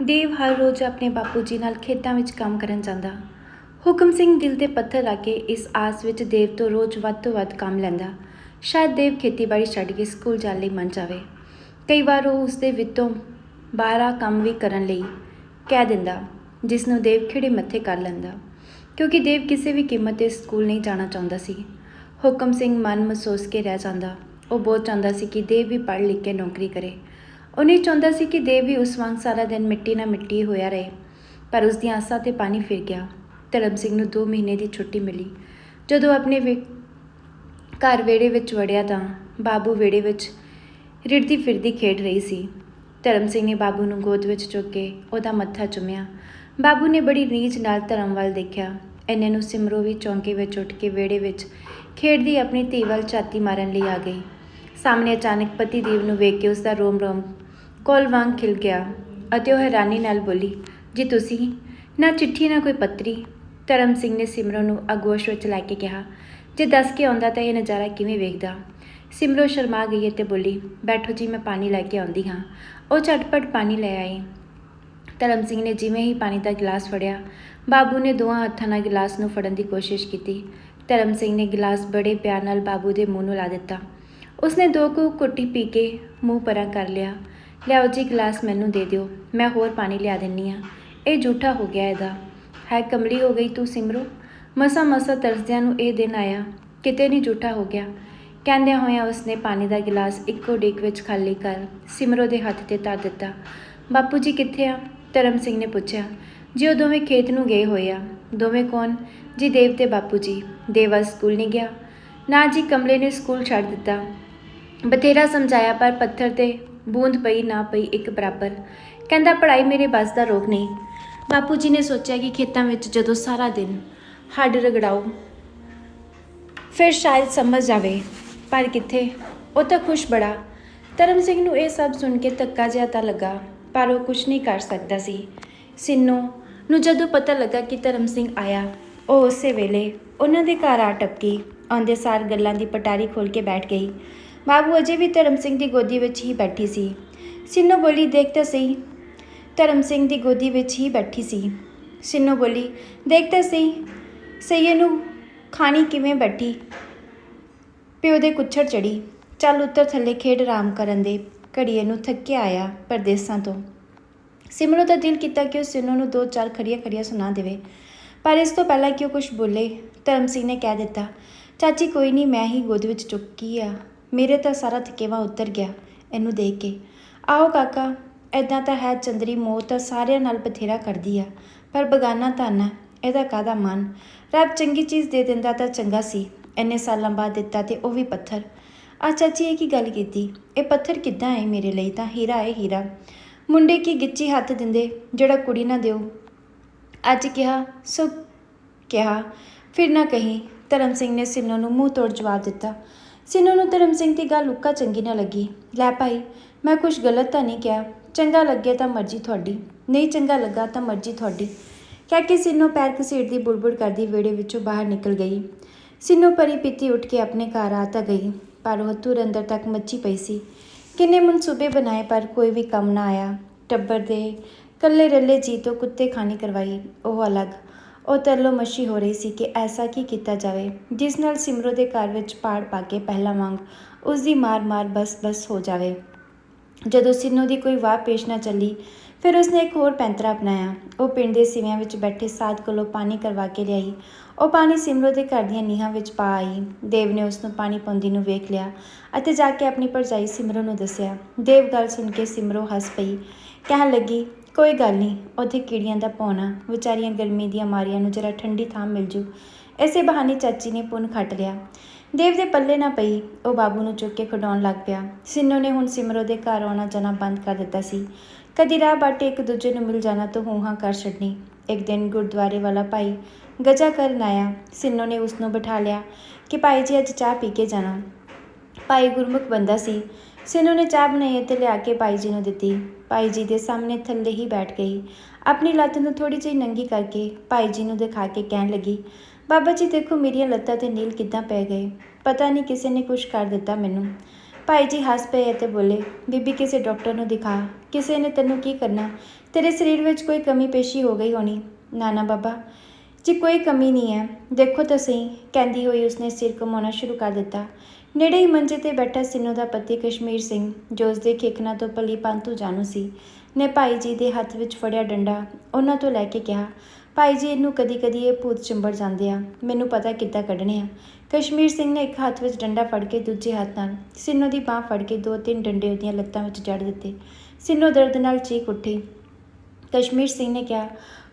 ਦੇਵ ਹਰ ਰੋਜ਼ ਆਪਣੇ ਬਾਪੂ ਜੀ ਨਾਲ ਖੇਤਾਂ ਵਿੱਚ ਕੰਮ ਕਰਨ ਜਾਂਦਾ। ਹੁਕਮ ਸਿੰਘ ਦਿਲ ਤੇ ਪੱਥਰ ਰੱਖ ਕੇ ਇਸ ਆਸ ਵਿੱਚ ਦੇਵ ਤੋਂ ਰੋਜ਼ ਵੱਧ ਤੋਂ ਵੱਧ ਕੰਮ ਲੈਂਦਾ। ਸ਼ਾਇਦ ਦੇਵ ਖੇਤੀਬਾੜੀ ਛੱਡ ਕੇ ਸਕੂਲ ਜਾਣ ਲਈ ਮੰਨ ਜਾਵੇ। ਕਈ ਵਾਰ ਉਹ ਉਸ ਦੇ ਵਿੱਚੋਂ ਬਾਹਰਾ ਕੰਮ ਵੀ ਕਰਨ ਲਈ ਕਹਿ ਦਿੰਦਾ, ਜਿਸ ਨੂੰ ਦੇਵ ਖਿੜੇ ਮੱਥੇ ਕਰ ਲੈਂਦਾ, ਕਿਉਂਕਿ ਦੇਵ ਕਿਸੇ ਵੀ ਕੀਮਤ ਤੇ ਸਕੂਲ ਨਹੀਂ ਜਾਣਾ ਚਾਹੁੰਦਾ ਸੀ। ਹੁਕਮ ਸਿੰਘ ਮਨ ਮਹਿਸੂਸ ਕੇ ਰਹਿ ਜਾਂਦਾ। ਉਹ ਬਹੁਤ ਚਾਹੁੰਦਾ ਸੀ ਕਿ ਦੇਵ ਵੀ ਪੜ੍ਹ ਲਿਖ ਕੇ ਨੌਕਰੀ ਕਰੇ। ਉਹ ਨਹੀਂ ਚਾਹੁੰਦਾ ਸੀ ਕਿ ਦੇਵ ਵੀ ਉਸ ਵਾਂਗ ਸਾਰਾ ਦਿਨ ਮਿੱਟੀ ਨਾਲ ਮਿੱਟੀ ਹੋਇਆ ਰਹੇ, ਪਰ ਉਸ ਦੀਆਂ ਆਸਾਂ ਤੇ ਪਾਣੀ ਫਿਰ ਗਿਆ। ਧਰਮ ਸਿੰਘ ਨੂੰ 2 ਮਹੀਨੇ ਦੀ ਛੁੱਟੀ ਮਿਲੀ। ਜਦੋਂ ਆਪਣੇ ਵੇ- ਘਰ ਵਿਹੜੇ ਵਿੱਚ ਵੜਿਆ ਤਾਂ ਬਾਬੂ ਵਿਹੜੇ ਵਿੱਚ ਰਿੜਦੀ ਫਿਰਦੀ ਖੇਡ ਰਹੀ ਸੀ। ਧਰਮ ਸਿੰਘ ਨੇ ਬਾਬੂ ਨੂੰ ਗੋਦ ਵਿੱਚ ਚੁੱਕ ਕੇ ਉਹਦਾ ਮੱਥਾ ਚੁੰਮਿਆ। ਬਾਬੂ ਨੇ ਬੜੀ ਰੀਝ ਨਾਲ ਧਰਮ ਵੱਲ ਦੇਖਿਆ। ਐਨੇ ਨੂੰ ਸਿਮਰੋ ਵੀ ਚੌਂਕੇ ਵਿੱਚ ਉੱਠ ਕੇ ਵਿਹੜੇ ਵਿੱਚ ਖੇਡਦੀ ਆਪਣੀ ਧੀ ਵੱਲ ਝਾਤੀ ਮਾਰਨ ਲਈ ਆ ਗਈ। ਸਾਹਮਣੇ ਅਚਾਨਕ ਪਤੀ ਦੇਵ ਨੂੰ ਵੇਖ ਕੇ ਉਸ ਦਾ ਰੋਮ ਰੋਮ ਕੋਲ ਵਾਂਗ ਖਿਲ ਗਿਆ ਅਤੇ ਉਹ ਹੈਰਾਨੀ ਨਾਲ ਬੋਲੀ, ਜੀ ਤੁਸੀਂ ਨਾ ਚਿੱਠੀ, ਨਾ ਕੋਈ ਪੱਤਰੀ? ਧਰਮ ਸਿੰਘ ਨੇ ਸਿਮਰੋ ਨੂੰ ਅਗੋਸ਼ ਵਿੱਚ ਲੈ ਕੇ ਕਿਹਾ, ਜੇ ਦੱਸ ਕੇ ਆਉਂਦਾ ਤਾਂ ਇਹ ਨਜ਼ਾਰਾ ਕਿਵੇਂ ਵੇਖਦਾ? ਸਿਮਰੋ ਸ਼ਰਮਾ ਗਈ ਅਤੇ ਬੋਲੀ, ਬੈਠੋ ਜੀ, ਮੈਂ ਪਾਣੀ ਲੈ ਕੇ ਆਉਂਦੀ ਹਾਂ। ਉਹ ਝਟਪਟ ਪਾਣੀ ਲੈ ਆਈ। ਧਰਮ ਸਿੰਘ ਨੇ ਜਿਵੇਂ ਹੀ ਪਾਣੀ ਦਾ ਗਿਲਾਸ ਫੜਿਆ, ਬਾਬੂ ਨੇ ਦੋਹਾਂ ਹੱਥਾਂ ਨਾਲ ਗਿਲਾਸ ਨੂੰ ਫੜਨ ਦੀ ਕੋਸ਼ਿਸ਼ ਕੀਤੀ। ਧਰਮ ਸਿੰਘ ਨੇ ਗਿਲਾਸ ਬੜੇ ਪਿਆਰ ਨਾਲ ਬਾਬੂ ਦੇ ਮੂੰਹ ਨੂੰ ਲਾ ਦਿੱਤਾ। ਉਸਨੇ ਦੋ ਕੁ ਘੁੱਟੀ ਪੀ ਕੇ ਮੂੰਹ ਪਰਾਂ ਕਰ ਲਿਆ। ਲਿਆਓ ਜੀ ਗਿਲਾਸ ਮੈਨੂੰ ਦੇ ਦਿਓ, ਮੈਂ ਹੋਰ ਪਾਣੀ ਲਿਆ ਦਿੰਨੀ ਆ। ਇਹ ਝੂਠਾ ਹੋ ਗਿਆ ਇਹਦਾ। ਹੈ ਕਮਲੀ ਹੋ ਗਈ ਤੂੰ ਸਿਮਰੋ। ਮਸਾ ਮਸਾ ਤਰਸਦਿਆਂ ਨੂੰ ਇਹ ਦਿਨ ਆਇਆ। ਕਿਤੇ ਨਹੀਂ ਝੂਠਾ ਹੋ ਗਿਆ। ਕਹਿੰਦਿਆਂ ਹੋਇਆਂ ਉਸਨੇ ਪਾਣੀ ਦਾ ਗਿਲਾਸ ਇੱਕੋ ਡੇਕ ਵਿੱਚ ਖਾਲੀ ਕਰ ਸਿਮਰੋ ਦੇ ਹੱਥ ਤੇ ਧਰ ਦਿੱਤਾ। ਬਾਪੂ ਜੀ ਕਿੱਥੇ ਆ? ਧਰਮ ਸਿੰਘ ਨੇ ਪੁੱਛਿਆ। ਜੀ ਉਹ ਦੋਵੇਂ ਖੇਤ ਨੂੰ ਗਏ ਹੋਏ ਆ। ਦੋਵੇਂ ਕੌਣ? ਜੀ ਦੇਵ ਤੇ ਬਾਪੂ ਜੀ। ਦੇਵਾ ਸਕੂਲ ਨਹੀਂ ਗਿਆ। ਨਾ ਜੀ, ਕਮਲੇ ਨੇ ਸਕੂਲ ਛੱਡ ਦਿੱਤਾ। ਬਥੇਰਾ ਸਮਝਾਇਆ ਪਰ ਪੱਥਰ ਤੇ ਬੂੰਦ ਪਈ, ਨਾ ਪਈ, ਇੱਕ ਬਰਾਬਰ। ਕਹਿੰਦਾ ਪੜ੍ਹਾਈ ਮੇਰੇ ਬਸ ਦਾ ਰੋਗ ਨਹੀਂ। ਬਾਪੂ ਜੀ ਨੇ ਸੋਚਿਆ ਕਿ ਖੇਤਾਂ ਵਿੱਚ ਜਦੋਂ ਸਾਰਾ ਦਿਨ ਹੱਡ ਰਗੜਾਓ, ਫਿਰ ਸ਼ਾਇਦ ਸਮਝ ਜਾਵੇ। ਪਰ ਕਿੱਥੇ? ਉਹ ਤਾਂ ਖੁਸ਼ ਬੜਾ। ਧਰਮ ਸਿੰਘ ਨੂੰ ਇਹ ਸਭ ਸੁਣ ਕੇ ਧੱਕਾ ਜਿਹਾ ਤਾਂ ਲੱਗਾ, ਪਰ ਉਹ ਕੁਝ ਨਹੀਂ ਕਰ ਸਕਦਾ ਸੀ। ਸਿੰਨੋ ਨੂੰ ਜਦੋਂ ਪਤਾ ਲੱਗਾ ਕਿ ਧਰਮ ਸਿੰਘ ਆਇਆ, ਉਹ ਉਸੇ ਵੇਲੇ ਉਹਨਾਂ ਦੇ ਘਰ ਆ ਟਪਕੀ, ਆਉਂਦੇ ਸਾਰ ਗੱਲਾਂ ਦੀ ਪਟਾਰੀ ਖੋਲ ਕੇ ਬੈਠ ਗਈ। ਬਾਬੂ ਅਜੇ ਵੀ ਧਰਮ ਸਿੰਘ ਦੀ ਗੋਦੀ ਵਿੱਚ ਹੀ ਬੈਠੀ ਸੀ। ਸਿੰਨੋ ਬੋਲੀ, ਦੇਖ ਤਾਂ ਸਹੀ। ਧਰਮ ਸਿੰਘ ਦੀ ਗੋਦੀ ਵਿੱਚ ਹੀ ਬੈਠੀ ਸੀ। ਸਿੰਨੋ ਬੋਲੀ, ਦੇਖ ਤਾਂ ਸਹੀ। ਸਈਏ ਨੂੰ ਖਾਣੀ ਕਿਵੇਂ ਬੈਠੀ? ਪਿਓ ਦੇ ਕੁੱਛੜ ਚੜੀ ਚੱਲ ਉੱਤਰ ਥੱਲੇ ਖੇਡ ਆਰਾਮ ਕਰਨ ਦੇ। ਘੜੀਏ ਨੂੰ ਥੱਕਿਆ ਆਇਆ ਪਰਦੇਸਾਂ ਤੋਂ। ਸਿਮਰੋ ਦਾ ਦਿਲ ਕੀਤਾ ਕਿ ਉਹ ਸਿੰਨੋ ਨੂੰ ਦੋ ਚਾਰ ਖੜੀਆਂ ਖੜੀਆਂ ਸੁਣਾ ਦੇਵੇ। ਪਰ ਇਸ ਤੋਂ ਪਹਿਲਾਂ ਕਿ ਉਹ ਕੁਝ ਬੋਲੇ, ਧਰਮ ਸਿੰਘ ਨੇ ਕਹਿ ਦਿੱਤਾ, ਚਾਚੀ, ਕੋਈ ਨਹੀਂ, ਮੈਂ ਹੀ ਗੋਦ ਵਿੱਚ ਚੁੱਕੀ ਆ। ਮੇਰੇ ਤਾਂ ਸਾਰਾ ਥਕੇਵਾ ਉਤਰ ਗਿਆ ਇਹਨੂੰ ਦੇਖ ਕੇ। ਆਓ ਕਾਕਾ ਐਦਾਂ ਤਾਂ ਹੈ ਚੰਦਰੀ ਮੋਹ ਤਾਂ ਸਾਰਿਆਂ ਨਾਲ ਬਥੇਰਾ ਕਰਦੀ ਆ, ਪਰ ਬਗਾਨਾ ਧਨ ਹੈ ਇਹਦਾ ਕਾਹਦਾ ਮਨ ਰੱਬ ਚੰਗੀ ਚੀਜ਼ ਦੇ ਦਿੰਦਾ ਤਾਂ ਚੰਗਾ ਸੀ, ਇੰਨੇ ਸਾਲਾਂ ਬਾਅਦ ਦਿੱਤਾ ਤੇ ਉਹ ਵੀ ਪੱਥਰ। ਆ ਚਾਚੀ ਇਹ ਕੀ ਗੱਲ ਕੀਤੀ? ਇਹ ਪੱਥਰ ਕਿੱਦਾਂ ਹੈ ਮੇਰੇ ਲਈ? ਤਾਂ ਹੀਰਾ ਹੈ ਹੀਰਾ। ਮੁੰਡੇ ਕੀ ਗਿੱਚੀ ਹੱਥ ਦਿੰਦੇ, ਜਿਹੜਾ ਕੁੜੀ ਨਾ ਦਿਓ। ਅੱਜ ਕਿਹਾ ਸੋ ਕਿਹਾ, ਫਿਰ ਨਾ ਕਹੀਂ, ਧਰਮ ਸਿੰਘ ਨੇ ਸਿੰਨੋ ਨੂੰ ਮੂੰਹ ਤੋੜ ਜਵਾਬ ਦਿੱਤਾ। ਸਿੰਨੋ ਨੂੰ ਧਰਮ ਸਿੰਘ ਦੀ ਗੱਲ ਉੱਕਾ ਚੰਗੀ ਨਾ ਲੱਗੀ। ਲੈ ਭਾਈ, ਮੈਂ ਕੁਝ ਗਲਤ ਤਾਂ ਨਹੀਂ ਕਿਹਾ। ਚੰਗਾ ਲੱਗਿਆ ਤਾਂ ਮਰਜ਼ੀ ਤੁਹਾਡੀ, ਨਹੀਂ ਚੰਗਾ ਲੱਗਾ ਤਾਂ ਮਰਜ਼ੀ ਤੁਹਾਡੀ। ਕਹਿ ਕੇ ਸਿੰਨੋ ਪੈਰ ਘਸੀੜਦੀ ਬੁੜਬੁੜ ਕਰਦੀ ਵਿਹੜੇ ਵਿੱਚੋਂ ਬਾਹਰ ਨਿਕਲ ਗਈ। ਸਿੰਨੋ ਪਰੀ ਪਿੱਤੀ ਉੱਠ ਕੇ ਆਪਣੇ ਘਰ ਆ ਤਾਂ ਗਈ, ਪਰ ਉਹ ਤੁਰ ਅੰਦਰ ਤੱਕ ਮੱਚੀ ਪਈ ਸੀ। ਕਿੰਨੇ ਮਨਸੂਬੇ ਬਣਾਏ ਪਰ ਕੋਈ ਵੀ ਕੰਮ ਨਾ ਆਇਆ। ਟੱਬਰ ਦੇ ਕੱਲੇ ਰੱਲੇ ਜੀ ਤੋਂ ਕੁੱਤੇ ਖਾਣੀ ਕਰਵਾਈ, ਉਹ ਅਲੱਗ। ਉਹ ਤਰਲੋ ਮੱਛੀ ਹੋ ਰਹੀ ਸੀ ਕਿ ਐਸਾ ਕੀ ਕੀਤਾ ਜਾਵੇ, ਜਿਸ ਨਾਲ ਸਿਮਰੋ ਦੇ ਘਰ ਵਿੱਚ ਪਾੜ ਪਾ ਕੇ ਪਹਿਲਾ ਵਾਂਗ ਉਸ ਦੀ ਮਾਰ-ਮਾਰ ਬਸ-ਬਸ ਹੋ ਜਾਵੇ। ਜਦੋਂ ਸਿੰਨੋ ਦੀ ਕੋਈ ਵਾਹ ਪੇਸ਼ ਨਾ ਚੱਲੀ, ਫਿਰ ਉਸਨੇ ਇੱਕ ਹੋਰ ਪੈਂਤਰਾ ਅਪਣਾਇਆ। ਉਹ ਪਿੰਡ ਦੇ ਸਿਵਿਆਂ ਵਿੱਚ ਬੈਠੇ ਸਾਧ ਕੋਲੋਂ ਪਾਣੀ ਕਰਵਾ ਕੇ ਲਿਆਈ। ਉਹ ਪਾਣੀ ਸਿਮਰੋ ਦੇ ਘਰ ਦੀਆਂ ਨੀਹਾਂ ਵਿੱਚ ਪਾ ਆਈ। ਦੇਵ ਨੇ ਉਸ ਨੂੰ ਪਾਣੀ ਪਾਉਂਦੀ ਨੂੰ ਵੇਖ ਲਿਆ ਅਤੇ ਜਾ ਕੇ ਆਪਣੀ ਭਰਜਾਈ ਸਿਮਰੋ ਨੂੰ ਦੱਸਿਆ। ਦੇਵ ਗੱਲ ਸੁਣ ਕੇ ਸਿਮਰੋ ਹੱਸ ਪਈ। ਕਹਿਣ ਲੱਗੀ ਕੋਈ ਗੱਲ ਨਹੀਂ, ਉੱਥੇ ਕੀੜੀਆਂ ਦਾ ਪੌਣਾ, ਵਿਚਾਰੀਆਂ ਗਰਮੀ ਦੀਆਂ ਮਾਰੀਆਂ ਨੂੰ ਜਰਾ ਠੰਡੀ ਥਾਂ ਮਿਲ ਜੂ। ਐਸੇ ਬਹਾਨੇ ਚਾਚੀ ਨੇ ਪੁੰਨ ਖੱਟ ਲਿਆ। ਦੇਵ ਦੇ ਪੱਲੇ ਨਾ ਪਈ, ਉਹ ਬਾਬੂ ਨੂੰ ਚੁੱਕ ਕੇ ਖਡਾਉਣ ਲੱਗ ਪਿਆ। ਸਿੰਨੋ ਨੇ ਹੁਣ ਸਿਮਰੋ ਦੇ ਘਰ ਆਉਣਾ ਜਾਣਾ ਬੰਦ ਕਰ ਦਿੱਤਾ ਸੀ। ਕਦੀ ਰਾਹ ਬਾਟੇ ਇੱਕ ਦੂਜੇ ਨੂੰ ਮਿਲ ਜਾਣਾ ਤਾਂ ਹੂੰ-ਹਾਂ ਕਰ ਛੱਡਣੀ। ਇੱਕ ਦਿਨ ਗੁਰਦੁਆਰੇ ਵਾਲਾ ਭਾਈ ਗਜਾ ਕਰਨ ਆਇਆ। ਸਿੰਨੋ ਨੇ ਉਸ ਨੂੰ ਬਿਠਾ ਲਿਆ ਕਿ ਭਾਈ ਜੀ ਅੱਜ ਚਾਹ ਪੀ ਕੇ ਜਾਣਾ। ਭਾਈ ਗੁਰਮੁਖ ਬੰਦਾ ਸੀ। ਸਿਨੂ ਨੇ ਚਾਹ ਬਣਾਈ ਤੇ ਲਿਆ ਕੇ ਭਾਈ ਜੀ ਨੂੰ ਦਿੱਤੀ। ਭਾਈ ਜੀ ਦੇ ਸਾਹਮਣੇ ਥੱਲੇ ਹੀ ਬੈਠ ਗਈ। ਆਪਣੀ ਲੱਤ ਨੂੰ ਥੋੜੀ ਜਿਹੀ ਨੰਗੀ ਕਰਕੇ ਭਾਈ ਜੀ ਨੂੰ ਦਿਖਾ ਕੇ ਕਹਿਣ ਲੱਗੀ, ਬਾਬਾ ਜੀ, ਦੇਖੋ ਮੇਰੀਆਂ ਲੱਤਾਂ ਤੇ ਨੀਲ ਕਿੱਦਾਂ ਪੈ ਗਏ। ਪਤਾ ਨਹੀਂ ਕਿਸੇ ਨੇ ਕੁਝ ਕਰ ਦਿੱਤਾ ਮੈਨੂੰ। ਭਾਈ ਜੀ ਹੱਸ ਪਏ ਅਤੇ ਬੋਲੇ, ਬੀਬੀ, ਕਿਸੇ ਡਾਕਟਰ ਨੂੰ ਦਿਖਾ। ਕਿਸੇ ਨੇ ਤੈਨੂੰ ਕੀ ਕਰਨਾ? ਤੇਰੇ ਸਰੀਰ ਵਿੱਚ ਕੋਈ ਕਮੀ ਪੇਸ਼ੀ ਹੋ ਗਈ ਹੋਣੀ? ਨਾ ਨਾ, ਬਾਬਾ, ਜੀ, ਕੋਈ ਕਮੀ ਨਹੀਂ ਹੈ। ਦੇਖੋ ਤਾਂ ਸਹੀ, ਕਹਿੰਦੀ ਹੋਈ ਉਸਨੇ ਸਿਰ ਘੁਮਾਉਣਾ ਸ਼ੁਰੂ ਕਰ ਦਿੱਤਾ। ਨੇੜੇ ਹੀ ਮੰਜੇ ਤੇ ਬੈਠਾ ਸਿੰਨੂ ਦਾ ਪਤੀ ਕਸ਼ਮੀਰ ਸਿੰਘ, ਜੋ ਉਸਦੇ ਖੇਖਣਾ ਤੋਂ ਭਲੀ ਪੰਤੂ ਜਾਣੂ ਸੀ, ਨੇ ਭਾਈ ਜੀ ਦੇ ਹੱਥ ਵਿੱਚ ਫੜਿਆ ਡੰਡਾ, ਉਹਨਾਂ ਤੋਂ ਲੈ ਕੇ ਕਿਹਾ, ਭਾਈ ਜੀ, ਇਹਨੂੰ ਕਦੀ ਕਦੀ ਇਹ ਭੂਤ ਚਿੰਬੜ ਜਾਂਦੇ ਆ, ਮੈਨੂੰ ਪਤਾ ਕਿੱਦਾਂ ਕੱਢਣੇ ਆ। ਕਸ਼ਮੀਰ ਸਿੰਘ ਨੇ ਇੱਕ ਹੱਥ ਵਿੱਚ ਡੰਡਾ ਫੜ ਕੇ ਦੂਜੇ ਹੱਥ ਨਾਲ ਸਿੰਨੂ ਦੀ ਬਾਹ ਫੜ ਕੇ ਦੋ ਤਿੰਨ ਡੰਡੇ ਉਹਦੀਆਂ ਲੱਤਾਂ ਵਿੱਚ ਜੜ ਦਿੱਤੇ। ਸਿੰਨੂ ਦਰਦ ਨਾਲ ਚੀਕ ਉੱਠੀ। ਕਸ਼ਮੀਰ ਸਿੰਘ ਨੇ ਕਿਹਾ,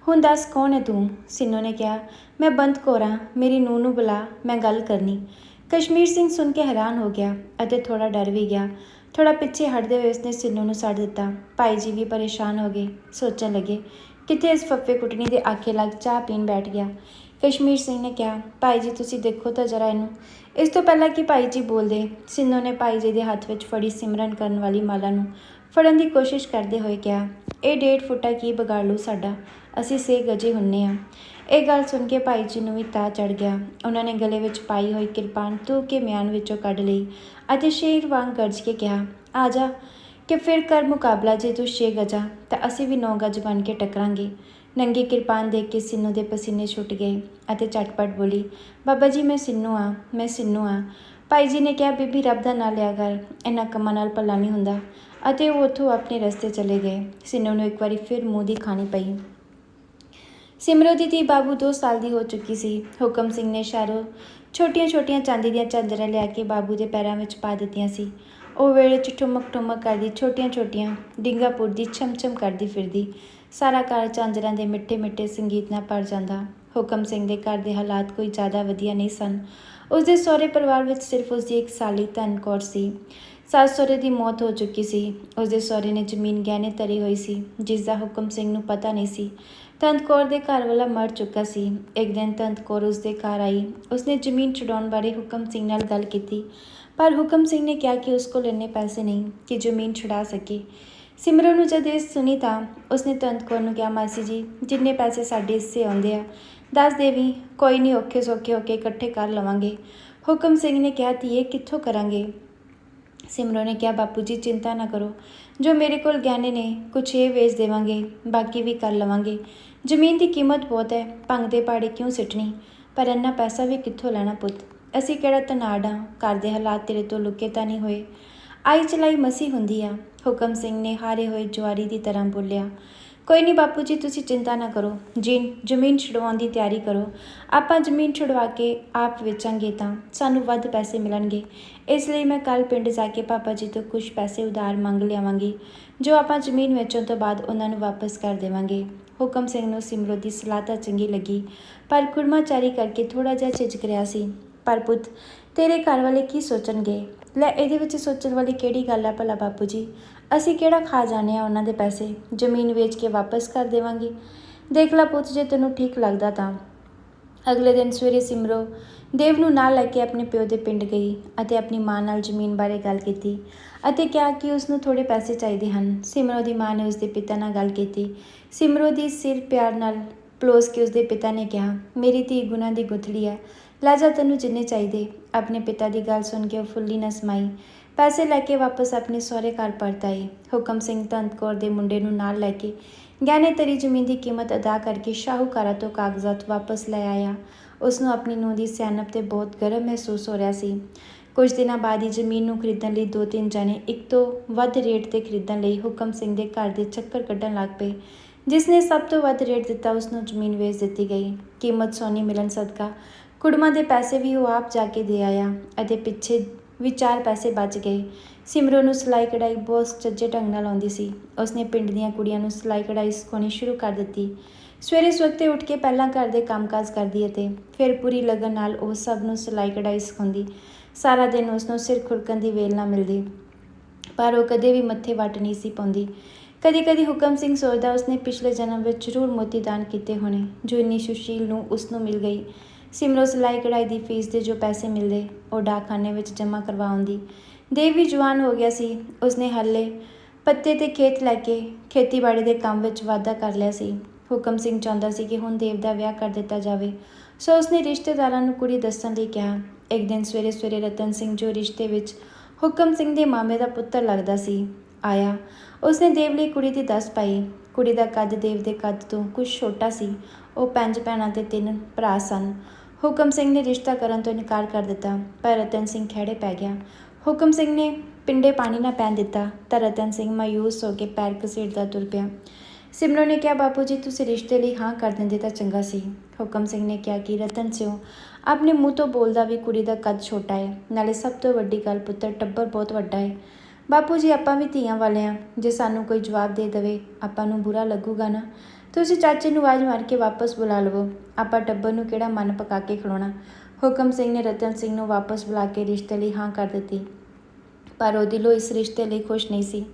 ਹੁਣ ਦੱਸ ਕੌਣ ਹੈ ਤੂੰ? ਸਿੰਨੂ ਨੇ ਕਿਹਾ, ਮੈਂ ਬੰਦ ਕੋਰਾਂ ਮੇਰੀ ਨੂੰਹ ਨੂੰ ਬੁਲਾ, ਮੈਂ ਗੱਲ ਕਰਨੀ। ਕਸ਼ਮੀਰ ਸਿੰਘ ਸੁਣ ਕੇ ਹੈਰਾਨ ਹੋ ਗਿਆ ਅਤੇ ਥੋੜਾ ਡਰ ਵੀ ਗਿਆ। ਥੋੜਾ ਪਿੱਛੇ ਹਟਦੇ ਹੋਏ ਉਸਨੇ ਸਿੰਨੂ ਨੂੰ ਛੱਡ ਦਿੱਤਾ। ਭਾਈ ਜੀ ਵੀ ਪਰੇਸ਼ਾਨ ਹੋ ਗਏ। ਸੋਚਣ ਲੱਗੇ ਕਿਤੇ ਇਸ ਫੱਫੇ ਕੁੱਟਣੀ ਦੇ ਆਖੇ ਲੱਗ ਚਾਹ ਪੀਣ ਬੈਠ ਗਿਆ। ਕਸ਼ਮੀਰ ਸਿੰਘ ਨੇ ਕਿਹਾ, ਭਾਈ ਜੀ ਤੁਸੀਂ ਦੇਖੋ ਤਾਂ ਜਰਾ ਇਹਨੂੰ। ਇਸ ਤੋਂ ਪਹਿਲਾਂ ਕਿ ਭਾਈ ਜੀ ਬੋਲਦੇ, ਸਿੰਨੂ ਨੇ ਭਾਈ ਜੀ ਦੇ ਹੱਥ ਵਿੱਚ ਫੜੀ ਸਿਮਰਨ ਕਰਨ ਵਾਲੀ ਮਾਲਾ ਨੂੰ। ਫੜਨ ਦੀ ਕੋਸ਼ਿਸ਼ ਕਰਦੇ ਹੋਏ ਕਿਹਾ, ਇਹ ਡੇਢ ਫੁੱਟਾ ਕੀ ਬਗਾੜ ਲੂ ਸਾਡਾ? ਅਸੀਂ ਸੇ ਗਜੇ ਹੁੰਨੇ ਆ। ਇਹ ਗੱਲ ਸੁਣ ਕੇ ਭਾਈ ਜੀ ਨੂੰ ਵੀ ਤਾ ਚੜ ਗਿਆ। ਉਹਨਾਂ ਨੇ ਗਲੇ ਵਿੱਚ ਪਾਈ ਹੋਈ ਕਿਰਪਾਨ ਤੂ ਕੇ ਮਿਆਨ ਵਿੱਚੋਂ ਕੱਢ ਲਈ ਅਤੇ ਸ਼ੇਰ ਵਾਂਗ ਗਰਜ ਕੇ ਕਿਹਾ, ਆ ਜਾ, ਕਿ ਫਿਰ ਕਰ ਮੁਕਾਬਲਾ ਜੇ ਤੂੰ ਛੇ ਗਜਾ, ਤਾਂ ਅਸੀਂ ਵੀ ਨੌ ਗਜ ਬਣ ਕੇ ਟਕਰਾਂਗੇ। ਨੰਗੀ ਕਿਰਪਾਨ ਦੇਖ ਕੇ ਸਿੰਨੂ ਦੇ ਪਸੀਨੇ ਛੁੱਟ ਗਏ ਅਤੇ ਝਟਪਟ ਬੋਲੀ, ਬਾਬਾ ਜੀ, ਮੈਂ ਸਿੰਨੂ ਆ, ਮੈਂ ਸਿੰਨੂ ਆ। ਭਾਈ ਜੀ ਨੇ ਕਿਹਾ, ਬੀਬੀ, ਰੱਬ ਦਾ ਨਾਂ ਲਿਆ ਕਰ ਇਹਨਾਂ ਕੰਮਾਂ ਨਾਲ ਭਲਾ ਨਹੀਂ ਹੁੰਦਾ। ਅਤੇ ਉਹ ਉੱਥੋਂ ਆਪਣੇ ਰਸਤੇ ਚਲੇ ਗਏ। ਸਿੰਨੂ ਨੂੰ ਇੱਕ ਵਾਰੀ ਫਿਰ ਮੂੰਹ ਦੀ ਖਾਣੀ ਪਈ। ਸਿਮਰੋ ਦੀ ਧੀ ਬਾਬੂ 2 ਸਾਲ ਦੀ ਹੋ ਚੁੱਕੀ ਸੀ। ਹੁਕਮ ਸਿੰਘ ਨੇ ਸ਼ਹਿਰੋਂ ਛੋਟੀਆਂ-ਛੋਟੀਆਂ ਚਾਂਦੀ ਦੀਆਂ ਚਾਂਜਰਾਂ ਲਿਆ ਕੇ ਬਾਬੂ ਦੇ ਪੈਰਾਂ ਵਿੱਚ ਪਾ ਦਿੱਤੀਆਂ ਸੀ। ਉਹ ਵੇਲੇ ਚ ਠੁਮਕ ਠੁਮਕ ਕਰਦੀ ਛੋਟੀਆਂ-ਛੋਟੀਆਂ, ਡਿੰਗਾਪੁਰ ਦੀ ਛਮ-ਛਮ ਕਰਦੀ ਫਿਰਦੀ। ਸਾਰਾ ਘਰ ਚਾਂਜਰਾਂ ਦੇ ਮਿੱਠੇ-ਮਿੱਠੇ ਸੰਗੀਤ ਨਾਲ ਭਰ ਜਾਂਦਾ। ਹੁਕਮ ਸਿੰਘ ਦੇ ਘਰ ਦੇ ਹਾਲਾਤ ਕੋਈ ਜ਼ਿਆਦਾ ਵਧੀਆ ਨਹੀਂ ਸਨ। ਉਸ ਦੇ ਸਹੁਰੇ ਪਰਿਵਾਰ ਵਿੱਚ ਸਿਰਫ ਉਸ ਦੀ ਇੱਕ ਸਾਲੀ ਧਨ ਕੌਰ ਸੀ। ਸੱਸ ਸਹੁਰੇ ਦੀ ਮੌਤ ਹੋ ਚੁੱਕੀ ਸੀ। ਉਸ ਦੇ ਸਹੁਰੇ ਨੇ ਜ਼ਮੀਨ ਗਹਿਣੇ ਤਰੀ ਹੋਈ ਸੀ, ਜਿਸ ਦਾ ਹੁਕਮ ਸਿੰਘ ਨੂੰ ਪਤਾ ਨਹੀਂ ਸੀ। ਤੰਤ ਕੌਰ ਦੇ ਘਰ ਵਾਲਾ ਮਰ ਚੁੱਕਾ ਸੀ। ਇੱਕ ਦਿਨ ਤੰਤ ਕੌਰ ਉਸ ਦੇ ਘਰ ਆਈ। ਉਸਨੇ ਜ਼ਮੀਨ ਛਡਾਉਣ ਬਾਰੇ ਹੁਕਮ ਸਿੰਘ ਨਾਲ ਗੱਲ ਕੀਤੀ। ਪਰ ਹੁਕਮ ਸਿੰਘ ਨੇ ਕਿਹਾ ਕਿ ਉਸ ਕੋਲ ਇੰਨੇ ਪੈਸੇ ਨਹੀਂ ਕਿ ਜ਼ਮੀਨ ਛੁਡਾ ਸਕੇ। ਸਿਮਰਨ ਨੂੰ ਜਦ ਇਹ ਸੁਣੀ ਤਾਂ ਉਸਨੇ ਤੰਤ ਕੌਰ ਨੂੰ ਕਿਹਾ, ਮਾਸੀ ਜੀ, ਜਿੰਨੇ ਪੈਸੇ ਸਾਡੇ ਹਿੱਸੇ ਆਉਂਦੇ ਆ, ਦੱਸ ਦੇਵੀ ਕੋਈ ਨਹੀਂ ਔਖੇ ਸੌਖੇ ਹੋ ਕੇ ਇਕੱਠੇ ਕਰ ਲਵਾਂਗੇ। ਹੁਕਮ ਸਿੰਘ ਨੇ ਕਿਹਾ, ਧੀਏ, ਕਿੱਥੋਂ ਕਰਾਂਗੇ? ਸਿਮਰੋ ਨੇ ਕਿਹਾ ਬਾਪੂ ਜੀ ਚਿੰਤਾ ਨਾ ਕਰੋ। ਜੋ ਮੇਰੇ ਕੋਲ ਗਹਿਣੇ ਨੇ, ਕੁਛ ਇਹ ਵੇਚ ਦੇਵਾਂਗੇ, ਬਾਕੀ ਵੀ ਕਰ ਲਵਾਂਗੇ। ਜ਼ਮੀਨ ਦੀ ਕੀਮਤ ਬਹੁਤ ਹੈ, ਭੰਗ ਦੇ ਪਾੜੇ ਕਿਉਂ ਸਿੱਟਣੀ? ਪਰ ਇੰਨਾ ਪੈਸਾ ਵੀ ਕਿੱਥੋਂ ਲੈਣਾ ਪੁੱਤ? ਅਸੀਂ ਕਿਹੜਾ ਤਨਾੜਾਂ ਘਰ ਦੇ ਹਾਲਾਤ ਤੇਰੇ ਤੋਂ ਲੁਕੇ ਤਾਂ ਨਹੀਂ ਹੋਏ? ਆਈ ਚਲਾਈ ਮਸੀ ਹੁੰਦੀ ਆ। ਹੁਕਮ ਸਿੰਘ ਨੇ ਹਾਰੇ ਹੋਏ ਜਵਾਰੀ ਦੀ ਤਰ੍ਹਾਂ ਬੋਲਿਆ ਕੋਈ ਨਹੀਂ ਬਾਪੂ ਜੀ, ਤੁਸੀਂ ਚਿੰਤਾ ਨਾ ਕਰੋ। ਜੀ ਜ਼ਮੀਨ ਛੁਡਵਾਉਣ ਦੀ ਤਿਆਰੀ ਕਰੋ। ਆਪਾਂ ਜ਼ਮੀਨ ਛੁਡਵਾ ਕੇ ਆਪ ਵੇਚਾਂਗੇ ਤਾਂ ਸਾਨੂੰ ਵੱਧ ਪੈਸੇ ਮਿਲਣਗੇ। ਇਸ ਲਈ ਮੈਂ ਕੱਲ ਪਿੰਡ ਜਾ ਕੇ ਪਾਪਾ ਜੀ ਤੋਂ ਕੁਝ ਪੈਸੇ ਉਧਾਰ ਮੰਗ ਲਿਆਵਾਂਗੀ, ਜੋ ਆਪਾਂ ਜ਼ਮੀਨ ਵੇਚਣ ਤੋਂ ਬਾਅਦ ਉਹਨਾਂ ਨੂੰ ਵਾਪਸ ਕਰ ਦੇਵਾਂਗੇ। ਹੁਕਮ ਸਿੰਘ ਨੂੰ ਸਿਮਰੋ ਦੀ ਸਲਾਹ ਤਾਂ ਚੰਗੀ ਲੱਗੀ, ਪਰ ਕੁੜਮਾਚਾਰੀ ਕਰਕੇ ਥੋੜਾ ਜਿਹਾ ਝਿਜਕ ਰਿਹਾ ਸੀ। ਪਰ ਪੁੱਤ, ਤੇਰੇ ਘਰ ਵਾਲੇ ਕੀ ਸੋਚਣਗੇ? ਲੈ, ਇਹਦੇ ਵਿੱਚ ਸੋਚਣ ਵਾਲੀ ਕਿਹੜੀ ਗੱਲ ਆ ਭਲਾ ਬਾਪੂ ਜੀ? ਅਸੀਂ ਕਿਹੜਾ ਖਾ ਜਾਣੇ ਆ ਉਹਨਾਂ ਦੇ ਪੈਸੇ? ਜ਼ਮੀਨ ਵੇਚ ਕੇ ਵਾਪਸ ਕਰ ਦੇਵਾਂਗੀ। ਦੇਖ ਲੈ ਪੁੱਤ, ਜੇ ਤੈਨੂੰ ਠੀਕ ਲੱਗਦਾ ਤਾਂ। ਅਗਲੇ ਦਿਨ ਸਵੇਰੇ ਸਿਮਰੋ ਦੇਵ ਨੂੰ ਨਾਲ ਲੈ ਕੇ ਆਪਣੇ ਪਿਓ ਦੇ ਪਿੰਡ ਗਈ ਅਤੇ ਆਪਣੀ ਮਾਂ ਨਾਲ ਜ਼ਮੀਨ ਬਾਰੇ ਗੱਲ ਕੀਤੀ ਅਤੇ ਕਿਹਾ ਕਿ ਉਸ ਨੂੰ ਥੋੜੇ ਪੈਸੇ ਚਾਹੀਦੇ ਹਨ। ਸਿਮਰੋ ਦੀ ਮਾਂ ਨੇ ਉਸ ਦੇ ਪਿਤਾ ਨਾਲ ਗੱਲ ਕੀਤੀ। ਸਿਮਰੋ ਦੀ ਸਿਰ ਪਿਆਰ ਨਾਲ ਪਲੋਸ ਕੇ ਉਸ ਦੇ ਪਿਤਾ ਨੇ ਕਿਹਾ, ਮੇਰੀ ਧੀ ਗੁਨਾ ਦੀ ਗੁਥੜੀ ਹੈ। ਲਾਜਾ ਤੈਨੂੰ ਜਿੰਨੇ ਚਾਹੀਦੇ। ਆਪਣੇ ਪਿਤਾ ਦੀ ਗੱਲ ਸੁਣ ਕੇ ਉਹ ਫੁੱਲੀ ਨਾ ਸਮਾਈ ਪੈਸੇ ਲੈ ਕੇ ਵਾਪਸ ਆਪਣੇ ਸਹੁਰੇ ਘਰ ਪਰਤ ਆਏ ਹੁਕਮ ਸਿੰਘ ਤੰਤ ਕੌਰ ਦੇ ਮੁੰਡੇ ਨੂੰ ਨਾਲ ਲੈ ਕੇ ਗਹਿਣੇ ਤਰੀ ਜ਼ਮੀਨ ਦੀ ਕੀਮਤ ਅਦਾ ਕਰਕੇ ਸ਼ਾਹੂਕਾਰਾਂ ਤੋਂ ਕਾਗਜ਼ਾਤ ਵਾਪਸ ਲੈ ਆਇਆ। ਉਸ ਨੂੰ ਆਪਣੀ ਨੂੰਹ ਦੀ ਸਿਆਣਪ ਤੇ ਬਹੁਤ ਗਰਮ ਮਹਿਸੂਸ ਹੋ ਰਿਹਾ ਸੀ। ਕੁਝ ਦਿਨਾਂ ਬਾਅਦ ਹੀ ਜ਼ਮੀਨ ਨੂੰ ਖਰੀਦਣ ਲਈ ਦੋ ਤਿੰਨ ਜਣੇ ਇੱਕ ਤੋਂ ਵੱਧ ਰੇਟ ਤੇ ਖਰੀਦਣ ਲਈ ਹੁਕਮ ਸਿੰਘ ਦੇ ਘਰ ਦੇ ਚੱਕਰ ਕੱਢਣ ਲੱਗ ਪਏ, ਜਿਸ ਨੇ ਸਭ ਤੋਂ ਵੱਧ ਰੇਟ ਦਿੱਤਾ ਉਸ ਨੂੰ ਜ਼ਮੀਨ ਵੇਚ ਦਿੱਤੀ ਗਈ। ਕੀਮਤ ਸੋਨੀ ਮਿਲਣ ਸਦਕਾ ਕੁੜਮਾਂ ਦੇ ਪੈਸੇ ਵੀ ਉਹ ਆਪ ਜਾ ਕੇ ਦੇ ਆਇਆ ਅਤੇ ਪਿੱਛੇ ਵੀ ਚਾਰ ਪੈਸੇ ਬਚ ਗਏ। ਸਿਮਰੋ ਨੂੰ ਸਿਲਾਈ ਕਢਾਈ ਬਹੁਤ ਚੱਜੇ ਢੰਗ ਨਾਲ ਆਉਂਦੀ ਸੀ। ਉਸਨੇ ਪਿੰਡ ਦੀਆਂ ਕੁੜੀਆਂ ਨੂੰ ਸਿਲਾਈ ਕਢਾਈ ਸਿਖਾਉਣੀ ਸ਼ੁਰੂ ਕਰ ਦਿੱਤੀ। ਸਵੇਰੇ ਸਵਖਤੇ ਉੱਠ ਕੇ ਪਹਿਲਾਂ ਘਰ ਦੇ ਕੰਮਕਾਜ ਕਰਦੀ ਅਤੇ ਫਿਰ ਪੂਰੀ ਲਗਨ ਨਾਲ ਉਹ ਸਭ ਨੂੰ ਸਿਲਾਈ ਕਢਾਈ ਸਿਖਾਉਂਦੀ। ਸਾਰਾ ਦਿਨ ਉਸ ਨੂੰ ਸਿਰ ਖੁਰਕਣ ਦੀ ਵੇਲ ਨਾ ਮਿਲਦੀ। ਪਰ ਉਹ ਕਦੇ ਵੀ ਮੱਥੇ ਵੱਟ ਨਹੀਂ ਸੀ ਪਾਉਂਦੀ। ਕਦੀ ਕਦੀ ਹੁਕਮ ਸਿੰਘ ਸੋਚਦਾ ਉਸਨੇ ਪਿਛਲੇ ਜਨਮ ਵਿੱਚ ਜ਼ਰੂਰ ਮੋਤੀ ਦਾਨ ਕੀਤੇ ਹੋਣੇ, ਜੋ ਇੰਨੀ ਸੁਸ਼ੀਲ ਨੂੰ ਉਸ ਨੂੰ ਮਿਲ ਗਈ। ਸਿਮਰੋ ਸਿਲਾਈ ਕਢਾਈ ਦੀ ਫੀਸ ਦੇ ਜੋ ਪੈਸੇ ਮਿਲਦੇ, ਉਹ ਡਾਕਖਾਨੇ ਵਿੱਚ ਜਮ੍ਹਾਂ ਕਰਵਾਉਂਦੀ ਦੇਵ ਵੀ ਜਵਾਨ ਹੋ ਗਿਆ ਸੀ। ਉਸਨੇ ਹੱਲੇ ਪੱਤੇ ਤੇ ਖੇਤ ਲੈ ਕੇ ਖੇਤੀਬਾੜੀ ਦੇ ਕੰਮ ਵਿੱਚ ਵਾਧਾ ਕਰ ਲਿਆ ਸੀ। ਹੁਕਮ ਸਿੰਘ ਚਾਹੁੰਦਾ ਸੀ ਕਿ ਹੁਣ ਦੇਵ ਦਾ ਵਿਆਹ ਕਰ ਦਿੱਤਾ ਜਾਵੇ। ਸੋ ਉਸਨੇ ਰਿਸ਼ਤੇਦਾਰਾਂ ਨੂੰ ਕੁੜੀ ਦੱਸਣ ਲਈ ਕਿਹਾ। ਇੱਕ ਦਿਨ ਸਵੇਰੇ ਸਵੇਰੇ ਰਤਨ ਸਿੰਘ ਜੋ ਰਿਸ਼ਤੇ ਵਿੱਚ ਹੁਕਮ ਸਿੰਘ ਦੇ ਮਾਮੇ ਦਾ ਪੁੱਤਰ ਲੱਗਦਾ ਸੀ, ਆਇਆ। ਉਸਨੇ ਦੇਵ ਲਈ ਕੁੜੀ ਦੀ ਦੱਸ ਪਾਈ। ਕੁੜੀ ਦਾ ਕੱਦ ਦੇਵ ਦੇ ਕੱਦ ਤੋਂ ਕੁਝ ਛੋਟਾ ਸੀ। ਉਹ ਪੰਜ ਭੈਣਾਂ ਤੇ ਤਿੰਨ ਭਰਾ ਸਨ। ਹੁਕਮ ਸਿੰਘ ਨੇ ਰਿਸ਼ਤਾ ਕਰਨ ਤੋਂ ਇਨਕਾਰ ਕਰ ਦਿੱਤਾ, ਪਰ ਰਤਨ ਸਿੰਘ ਖਹਿੜੇ ਪੈ ਗਿਆ। ਹੁਕਮ ਸਿੰਘ ਨੇ ਪਿੰਡੇ ਪਾਣੀ ਨਾ ਪੈਣ ਦਿੱਤਾ, ਤਾਂ ਰਤਨ ਸਿੰਘ ਮਾਯੂਸ ਹੋ ਕੇ ਪੈਰ ਘਸੀੜਦਾ ਤੁਰ ਪਿਆ। ਸਿਮਰੋ ਨੇ ਕਿਹਾ, ਬਾਪੂ ਜੀ, ਤੁਸੀਂ ਰਿਸ਼ਤੇ ਲਈ ਹਾਂ ਕਰ ਦਿੰਦੇ ਤਾਂ ਚੰਗਾ ਸੀ। ਹੁਕਮ ਸਿੰਘ ਨੇ ਕਿਹਾ ਕਿ, ਰਤਨ ਸਿਓ, ਆਪਣੇ ਮੂੰਹ ਤੋਂ ਬੋਲਦਾ ਵੀ ਕੁੜੀ ਦਾ ਕੱਦ ਛੋਟਾ ਹੈ ਨਾਲੇ ਸਭ ਤੋਂ ਵੱਡੀ ਗੱਲ ਪੁੱਤਰ ਟੱਬਰ ਬਹੁਤ ਵੱਡਾ ਹੈ ਬਾਪੂ ਜੀ, ਆਪਾਂ ਵੀ ਧੀਆਂ ਵਾਲੇ ਆ। ਜੇ ਸਾਨੂੰ ਕੋਈ ਜਵਾਬ ਦੇ ਦੇਵੇ, ਆਪਾਂ ਨੂੰ ਬੁਰਾ ਲੱਗੂਗਾ ਨਾ? ਤੁਸੀਂ ਚਾਚੇ ਨੂੰ ਆਵਾਜ਼ ਮਾਰ ਕੇ ਵਾਪਸ ਬੁਲਾ ਲਵੋ। ਆਪਾਂ ਟੱਬਰ ਨੂੰ ਕਿਹੜਾ ਮਨ ਪਕਾ ਕੇ ਖਿਲਾਉਣਾ ਹੁਕਮ ਸਿੰਘ ਨੇ ਰਤਨ ਸਿੰਘ ਨੂੰ ਵਾਪਸ ਬੁਲਾ ਕੇ ਰਿਸ਼ਤੇ ਲਈ ਹਾਂ ਕਰ ਦਿੱਤੀ। ਪਰ ਉਹ ਦਿਲੋਂ ਇਸ ਰਿਸ਼ਤੇ ਲਈ ਖੁਸ਼ ਨਹੀਂ ਸੀ।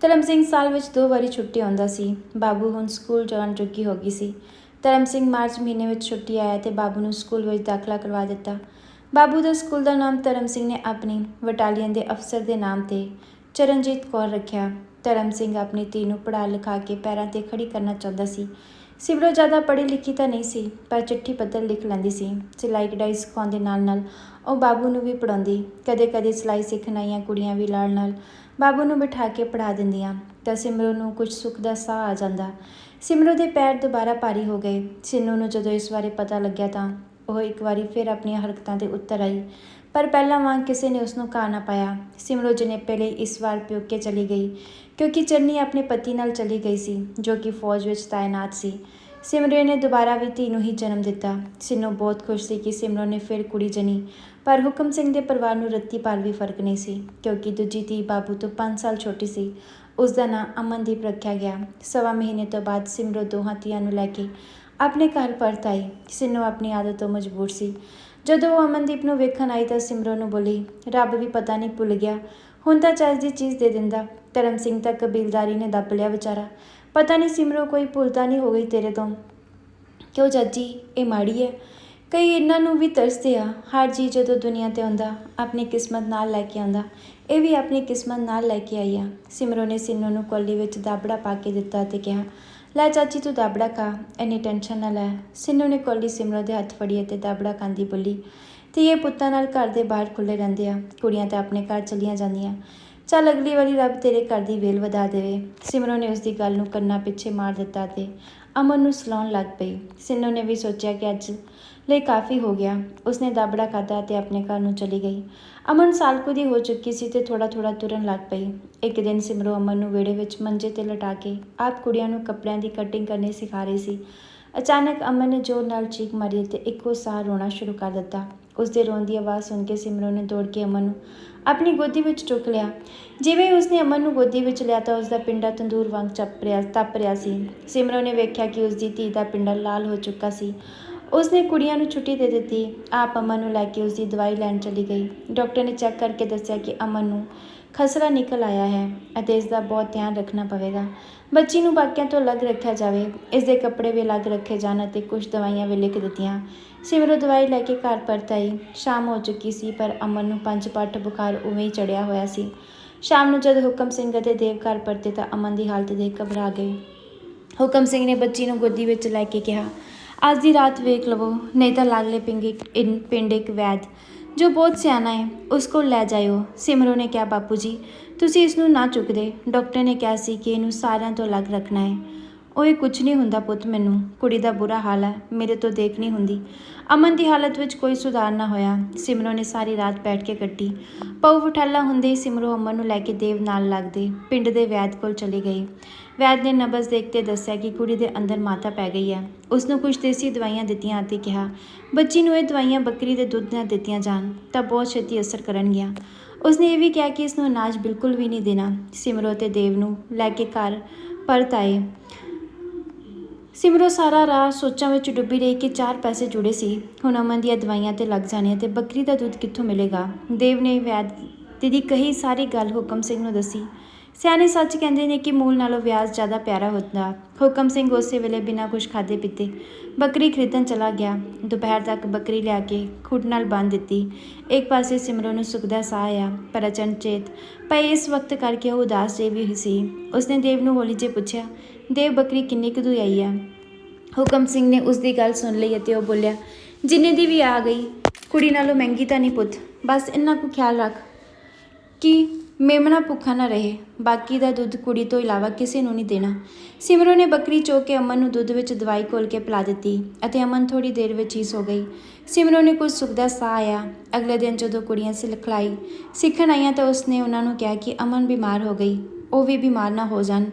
ਧਰਮ ਸਿੰਘ ਸਾਲ ਵਿੱਚ ਦੋ ਵਾਰੀ ਛੁੱਟੀ ਆਉਂਦਾ ਸੀ। ਬਾਬੂ ਹੁਣ ਸਕੂਲ ਜਾਣ ਚੁੱਕੀ ਹੋ ਗਈ ਸੀ। ਧਰਮ ਸਿੰਘ ਮਾਰਚ ਮਹੀਨੇ ਵਿੱਚ ਛੁੱਟੀ ਆਇਆ ਤੇ ਬਾਬੂ ਨੂੰ ਸਕੂਲ ਵਿੱਚ ਦਾਖਲਾ ਕਰਵਾ ਦਿੱਤਾ। ਬਾਬੂ ਦਾ ਸਕੂਲ ਦਾ ਨਾਮ ਧਰਮ ਸਿੰਘ ਨੇ ਆਪਣੀ ਬਟਾਲੀਅਨ ਦੇ ਅਫਸਰ ਦੇ ਨਾਮ ਤੇ ਚਰਨਜੀਤ ਕੌਰ ਰੱਖਿਆ। ਧਰਮ ਸਿੰਘ ਆਪਣੀ ਧੀ ਨੂੰ ਪੜ੍ਹਾ ਲਿਖਾ ਕੇ ਪੈਰਾਂ ਤੇ ਖੜੀ ਕਰਨਾ ਚਾਹੁੰਦਾ ਸੀ। ਸਿਮਰੋ ਜ਼ਿਆਦਾ ਪੜ੍ਹੀ ਲਿਖੀ ਤਾਂ ਨਹੀਂ ਸੀ, ਪਰ ਚਿੱਠੀ ਪੱਤਰ ਲਿਖ ਲੈਂਦੀ ਸੀ। ਸਿਲਾਈ ਕਢਾਈ ਸਿਖਾਉਣ ਦੇ ਨਾਲ ਨਾਲ ਉਹ ਬਾਬੂ ਨੂੰ ਵੀ ਪੜਾਉਂਦੀ ਕਦੇ-ਕਦੇ ਸਿਲਾਈ ਸਿੱਖਣ ਆਈਆਂ ਕੁੜੀਆਂ ਵੀ ਨਾਲ ਨਾਲ ਬਾਬੂ ਨੂੰ ਬਿਠਾ ਕੇ ਪੜ੍ਹਾ ਦਿੰਦੀਆਂ, ਤਾਂ ਸਿਮਰੋ ਨੂੰ ਕੁਝ ਸੁੱਖ ਦਾ ਸਾਹ ਆ ਜਾਂਦਾ। ਸਿਮਰੋ ਦੇ ਪੈਰ ਦੁਬਾਰਾ ਭਾਰੀ ਹੋ ਗਏ। ਸਿੰਨੂ ਨੂੰ ਜਦੋਂ ਇਸ ਬਾਰੇ ਪਤਾ ਲੱਗਿਆ ਤਾਂ ਉਹ ਇੱਕ ਵਾਰੀ ਫਿਰ ਆਪਣੀਆਂ ਹਰਕਤਾਂ ਤੇ ਉੱਤਰ ਆਈ। ਪਰ ਪਹਿਲਾਂ ਵਾਂਗ ਕਿਸੇ ਨੇ ਉਸ ਨੂੰ ਕਾ ਨਾ ਪਾਇਆ। ਸਿਮਰੋ ਜਨੇਪੇ ਲਈ ਇਸ ਵਾਰ ਪਿਓਕੇ ਚਲੀ ਗਈ, ਕਿਉਂਕਿ ਚੰਨੀ ਆਪਣੇ ਪਤੀ ਨਾਲ ਚਲੀ ਗਈ ਸੀ, ਜੋ ਕਿ ਫੌਜ ਵਿੱਚ ਤਾਇਨਾਤ ਸੀ। ਸਿਮਰਨ ਨੇ ਦੁਬਾਰਾ ਵੀ ਧੀ ਨੂੰ ਹੀ ਜਨਮ ਦਿੱਤਾ। ਸਿੰਨੂ ਬਹੁਤ ਖੁਸ਼ ਸੀ ਕਿ ਸਿਮਰੋ ਨੇ ਫਿਰ ਕੁੜੀ ਜਨੀ, ਪਰ ਹੁਕਮ ਸਿੰਘ ਦੇ ਪਰਿਵਾਰ ਨੂੰ ਰੱਤੀ ਪਾਲ ਵੀ ਫ਼ਰਕ ਨਹੀਂ ਸੀ, ਕਿਉਂਕਿ ਦੂਜੀ ਧੀ ਬਾਬੂ ਤੋਂ 5 ਸਾਲ ਛੋਟੀ ਸੀ। ਉਸ ਦਾ ਨਾਂ ਅਮਨਦੀਪ ਰੱਖਿਆ ਗਿਆ। ਸਵਾ ਮਹੀਨੇ ਤੋਂ ਬਾਅਦ ਸਿਮਰੋ ਦੋਹਾਂ ਧੀਆਂ ਨੂੰ ਲੈ ਕੇ ਆਪਣੇ ਘਰ ਪਰਤ ਆਈ। ਸਿੰਨੂ ਆਪਣੀ ਆਦਤ ਤੋਂ ਮਜਬੂਰ ਸੀ। ਜਦੋਂ ਉਹ ਅਮਨਦੀਪ ਨੂੰ ਵੇਖਣ ਆਈ ਤਾਂ ਸਿਮਰੋ ਨੂੰ ਬੋਲੀ, ਰੱਬ ਵੀ ਪਤਾ ਨਹੀਂ ਭੁੱਲ ਗਿਆ। ਹੁਣ ਤਾਂ ਚੱਜ ਦੀ ਚੀਜ਼ ਦੇ ਦਿੰਦਾ। ਧਰਮ ਸਿੰਘ ਤਾਂ ਕਬੀਲਦਾਰੀ ਨੇ ਦੱਬ ਲਿਆ ਵਿਚਾਰਾ। ਪਤਾ ਨਹੀਂ ਸਿਮਰੋ ਕੋਈ ਭੁੱਲਤਾ ਨਹੀਂ ਹੋ ਗਈ ਤੇਰੇ ਤੋਂ। ਕਿਉਂ ਚਾਚੀ? ਇਹ ਮਾੜੀ ਹੈ। ਕਈ ਇਹਨਾਂ ਨੂੰ ਵੀ ਤਰਸਦੇ ਆ। ਹਰ ਜੀ ਜਦੋਂ ਦੁਨੀਆ ਤੇ ਆਉਂਦਾ, ਆਪਣੀ ਕਿਸਮਤ ਨਾਲ ਲੈ ਕੇ ਆਉਂਦਾ। ਇਹ ਵੀ ਆਪਣੀ ਕਿਸਮਤ ਨਾਲ ਲੈ ਕੇ ਆਈ ਆ। ਸਿਮਰੋ ਨੇ ਸਿੰਨੂ ਨੂੰ ਕੋਲੀ ਵਿੱਚ ਦਾਬੜਾ ਪਾ ਕੇ ਦਿੱਤਾ ਤੇ ਕਿਹਾ ਲੈ ਚਾਚੀ ਤੂੰ ਦਾਬੜਾ ਖਾ, ਇੰਨੀ ਟੈਨਸ਼ਨ ਨਾ ਲੈ। ਸਿੰਨੂ ਨੇ ਕੋਲੀ ਸਿਮਰੋ ਦੇ ਹੱਥ ਫੜੀ ਅਤੇ ਦਾਬੜਾ ਖਾਂਦੀ ਬੋਲੀ ਤੇ ਇਹ ਪੁੱਤਾਂ ਨਾਲ ਘਰ ਦੇ ਬਾਹਰ ਖੁੱਲੇ ਰਹਿੰਦੇ ਆ, ਕੁੜੀਆਂ ਤਾਂ ਆਪਣੇ ਘਰ ਚਲੀਆਂ ਜਾਂਦੀਆਂ। ਚੱਲ ਅਗਲੀ ਵਾਰੀ ਰੱਬ ਤੇਰੇ ਘਰ ਦੀ ਵੇਲ ਵਧਾ ਦੇਵੇ। ਸਿਮਰੋ ਨੇ ਉਸ ਦੀ ਗੱਲ ਨੂੰ ਕੰਨਾਂ ਪਿੱਛੇ ਮਾਰ ਦਿੱਤਾ ਤੇ ਅਮਨ ਨੂੰ ਸਲਾਉਣ ਲੱਗ ਪਈ। ਸਿੰਨੂ ਨੇ ਵੀ ਸੋਚਿਆ ਕਿ ਅੱਜ ਲਈ ਕਾਫੀ ਹੋ ਗਿਆ। ਉਸਨੇ ਦਾਬੜਾ ਖਾਧਾ ਤੇ ਆਪਣੇ ਘਰ ਨੂੰ ਚਲੀ ਗਈ। ਅਮਨ ਸਾਲਕੂ ਦੀ ਹੋ ਚੁੱਕੀ ਸੀ ਤੇ ਥੋੜਾ ਥੋੜਾ ਤੁਰਨ ਲੱਗ ਪਈ। ਇੱਕ ਦਿਨ ਸਿਮਰੋ ਅਮਨ ਨੂੰ ਵਿਹੜੇ ਵਿੱਚ ਮੰਜੇ ਤੇ ਲਟਾ ਕੇ ਆਪ ਕੁੜੀਆਂ ਨੂੰ ਕੱਪੜਿਆਂ ਦੀ ਕਟਿੰਗ ਕਰਨੀ ਸਿਖਾ ਰਹੀ ਸੀ। ਅਚਾਨਕ ਅਮਨ ਨੇ ਜ਼ੋਰ ਨਾਲ ਚੀਕ ਮਾਰੀ ਤੇ ਇੱਕੋ ਸਾਹ ਰੋਣਾ ਸ਼ੁਰੂ ਕਰ ਦਿੱਤਾ। ਉਸ ਦੇ ਰੋਣ ਦੀ ਆਵਾਜ਼ ਸੁਣ ਕੇ ਸਿਮਰੋ ਨੇ ਦੌੜ ਕੇ ਅਮਨ ਨੂੰ ਆਪਣੀ ਗੋਦੀ ਵਿੱਚ ਚੁੱਕ ਲਿਆ। ਜਿਵੇਂ ਉਸਨੇ ਅਮਨ ਨੂੰ ਗੋਦੀ ਵਿੱਚ ਲਿਆ ਤਾਂ ਉਸਦਾ ਪਿੰਡਾ ਤੰਦੂਰ ਵਾਂਗ ਚੱਪ ਰਿਹਾ, ਤਪ ਰਿਹਾ ਸੀ। ਸਿਮਰੋ ਨੇ ਵੇਖਿਆ ਕਿ ਉਸਦੀ ਧੀ ਦਾ ਪਿੰਡਾ ਲਾਲ ਹੋ ਚੁੱਕਾ ਸੀ। ਉਸ ਨੇ ਕੁੜੀਆਂ ਨੂੰ ਛੁੱਟੀ ਦੇ ਦਿੱਤੀ। ਆਪ ਅਮਨ ਨੂੰ ਲੈ ਕੇ ਉਸਦੀ ਦਵਾਈ ਲੈਣ ਚਲੀ ਗਈ। ਡਾਕਟਰ ਨੇ ਚੈੱਕ ਕਰਕੇ ਦੱਸਿਆ ਕਿ ਅਮਨ ਨੂੰ ਖਸਰਾ ਨਿਕਲ ਆਇਆ ਹੈ ਅਤੇ ਇਸ ਦਾ ਬਹੁਤ ਧਿਆਨ ਰੱਖਣਾ ਪਵੇਗਾ। ਬੱਚੀ ਨੂੰ ਬਾਕੀਆਂ ਤੋਂ ਅਲੱਗ ਰੱਖਿਆ ਜਾਵੇ। ਇਸ ਦੇ ਕੱਪੜੇ ਵੀ ਅਲੱਗ ਰੱਖੇ ਜਾਣ ਅਤੇ ਕੁਝ ਦਵਾਈਆਂ ਵੀ ਲਿਖ ਦਿੱਤੀਆਂ। ਸਿਮਰੋ ਦਵਾਈ ਲੈ ਕੇ ਘਰ ਪਰਤ ਆਈ ਸ਼ਾਮ ਹੋ ਚੁੱਕੀ ਸੀ, ਪਰ ਅਮਨ ਨੂੰ ਪੰਜ ਪੱਠ ਬੁਖਾਰ ਉਵੇਂ ਹੀ ਚੜਿਆ ਹੋਇਆ ਸੀ। ਸ਼ਾਮ ਨੂੰ ਜਦ ਹੁਕਮ ਸਿੰਘ ਅਤੇ ਦੇਵ ਘਰ ਪਰਤੇ ਤਾਂ ਅਮਨ ਦੀ ਹਾਲਤ ਦੇਖ ਘਬਰਾ ਗਏ ਹੁਕਮ ਸਿੰਘ ਨੇ ਬੱਚੀ ਨੂੰ ਗੋਦੀ ਵਿੱਚ ਲੈ ਕੇ ਕਿਹਾ ਅੱਜ ਦੀ ਰਾਤ ਵੇਖ ਲਵੋ, ਨਹੀਂ ਤਾਂ ਲਾਗਲੇ ਪਿੰਗ ਇੱਕ ਪਿੰਡ ਇੱਕ ਵੈਦ, ਜੋ ਬਹੁਤ ਸਿਆਣਾ ਹੈ, ਉਸ ਕੋਲ ਲੈ ਜਾਇਓ। ਸਿਮਰੋ ਨੇ ਕਿਹਾ, ਬਾਪੂ ਜੀ, ਤੁਸੀਂ ਇਸ ਨੂੰ ਨਾ ਚੁੱਕਦੇ। ਡਾਕਟਰ ਨੇ ਕਿਹਾ ਸੀ ਕਿ ਇਹਨੂੰ ਸਾਰਿਆਂ ਤੋਂ ਅਲੱਗ ਰੱਖਣਾ ਹੈ। ਓਏ ਕੁਝ ਨਹੀਂ ਹੁੰਦਾ ਪੁੱਤ ਮੈਨੂੰ। ਕੁੜੀ ਦਾ ਬੁਰਾ ਹਾਲ ਹੈ, ਮੇਰੇ ਤੋਂ ਦੇਖ ਨਹੀਂ ਹੁੰਦੀ। ਅਮਨ ਦੀ ਹਾਲਤ ਵਿੱਚ ਕੋਈ ਸੁਧਾਰ ਨਾ ਹੋਇਆ। ਸਿਮਰੋ ਨੇ ਸਾਰੀ ਰਾਤ ਬੈਠ ਕੇ ਕੱਟੀ। ਪਉ ਫਟਾਲਾ ਹੁੰਦੇ ਹੀ ਸਿਮਰੋ ਅਮਨ ਨੂੰ ਲੈ ਕੇ ਦੇਵ ਨਾਲ ਲੱਗਦੇ। ਪਿੰਡ ਦੇ ਵੈਦ ਕੋਲ ਚਲੀ ਗਈ ਵੈਦ ਨੇ ਨਬਜ਼ ਦੇਖ ਕੇ ਦੱਸਿਆ ਕਿ ਕੁੜੀ ਦੇ ਅੰਦਰ ਮਾਤਾ ਪੈ ਗਈ ਹੈ। ਉਸ ਨੂੰ ਕੁਝ ਦੇਸੀ ਦਵਾਈਆਂ ਦਿੱਤੀਆਂ ਅਤੇ ਕਿਹਾ, ਬੱਚੀ ਨੂੰ ਇਹ ਦਵਾਈਆਂ ਬੱਕਰੀ ਦੇ ਦੁੱਧ ਨਾਲ ਦਿੱਤੀਆਂ ਜਾਣ, ਤਾਂ ਬਹੁਤ ਛੇਤੀ ਅਸਰ ਕਰਨਗੀਆਂ। ਉਸਨੇ ਇਹ ਵੀ ਕਿਹਾ ਕਿ ਇਸ ਨੂੰ ਅਨਾਜ ਬਿਲਕੁਲ ਵੀ ਨਹੀਂ ਦੇਣਾ। ਸਿਮਰੋ ਤੇ ਦੇਵ ਨੂੰ ਲੈ ਕੇ ਘਰ ਪਰਤ ਆਏ। ਸਿਮਰੋ ਸਾਰਾ ਰਾਹ ਸੋਚਾਂ ਵਿੱਚ ਡੁੱਬੀ ਰਹੀ ਕਿ ਚਾਰ ਪੈਸੇ ਜੁੜੇ ਸੀ। ਹੁਣ ਅਮਨ ਦੀਆਂ ਦਵਾਈਆਂ ਤੇ ਲੱਗ ਜਾਣੀਆਂ ਤੇ ਬੱਕਰੀ ਦਾ ਦੁੱਧ ਕਿੱਥੋਂ ਮਿਲੇਗਾ? ਦੇਵ ਨੇ ਵੈਦ ਦੀ ਕਹੀ ਸਾਰੀ ਗੱਲ ਹੁਕਮ ਸਿੰਘ ਨੂੰ ਦੱਸੀ। ਸਿਆਣੇ ਸੱਚ ਕਹਿੰਦੇ ਨੇ ਕਿ ਮੂਲ ਨਾਲੋਂ ਵਿਆਜ ਜ਼ਿਆਦਾ ਪਿਆਰਾ ਹੁੰਦਾ। ਹੁਕਮ ਸਿੰਘ ਉਸੇ ਵੇਲੇ ਬਿਨਾਂ ਕੁਝ ਖਾਦੇ ਪੀਤੇ। ਬੱਕਰੀ ਖਰੀਦਣ ਚਲਾ ਗਿਆ। ਦੁਪਹਿਰ ਤੱਕ ਬੱਕਰੀ ਲਿਆ ਕੇ ਖੁੱਡ ਨਾਲ ਬੰਨ ਦਿੱਤੀ। ਇੱਕ ਪਾਸੇ ਸਿਮਰੋ ਨੂੰ ਸੁਖ ਦਾ ਸਾਹ ਆਇਆ, ਪਰ ਅਚਨਚੇਤ ਪਈ ਇਸ ਵਕਤ ਕਰਕੇ ਉਹ ਉਦਾਸ ਜੇ ਵੀ ਸੀ। ਉਸਨੇ ਦੇਵ ਨੂੰ ਹੌਲੀ ਜੇ ਪੁੱਛਿਆ ਦੇਵ ਬੱਕਰੀ ਕਿੰਨੀ ਕੁ ਦੂਰ ਆਈ ਹੈ ਹੁਕਮ ਸਿੰਘ ਨੇ ਉਸ ਦੀ ਗੱਲ ਸੁਣ ਲਈ ਅਤੇ ਉਹ ਬੋਲਿਆ, ਜਿੰਨੇ ਦੀ ਵੀ ਆ ਗਈ, ਕੁੜੀ ਨਾਲੋਂ ਮਹਿੰਗੀ ਤਾਂ ਨਹੀਂ ਪੁੱਤ। ਬਸ ਇੰਨਾ ਕੁ ਖਿਆਲ ਰੱਖ ਕਿ ਮੇਮਣਾ ਭੁੱਖਾ ਨਾ ਰਹੇ। ਬਾਕੀ ਦਾ ਦੁੱਧ ਕੁੜੀ ਤੋਂ ਇਲਾਵਾ ਕਿਸੇ ਨੂੰ ਨਹੀਂ ਦੇਣਾ। ਸਿਮਰੋ ਨੇ ਬੱਕਰੀ ਚੋ ਕੇ ਅਮਨ ਨੂੰ ਦੁੱਧ ਵਿੱਚ ਦਵਾਈ ਘੋਲ ਕੇ ਪਿਲਾ ਦਿੱਤੀ ਅਤੇ ਅਮਨ ਥੋੜੀ ਦੇਰ ਵਿੱਚ ਹੀ ਸੋ ਗਈ। ਸਿਮਰੋ ਨੇ ਕੁਝ ਸੁੱਖ ਦਾ ਸਾਹ ਆਇਆ। ਅਗਲੇ ਦਿਨ ਜਦੋਂ ਕੁੜੀਆਂ ਸਿਖਲਾਈ ਸਿੱਖਣ ਆਈਆਂ ਤਾਂ ਉਸਨੇ ਉਹਨਾਂ ਨੂੰ ਕਿਹਾ ਕਿ ਅਮਨ ਬਿਮਾਰ ਹੋ ਗਈ। ਉਹ ਵੀ ਬਿਮਾਰ ਨਾ ਹੋ ਜਾਣ।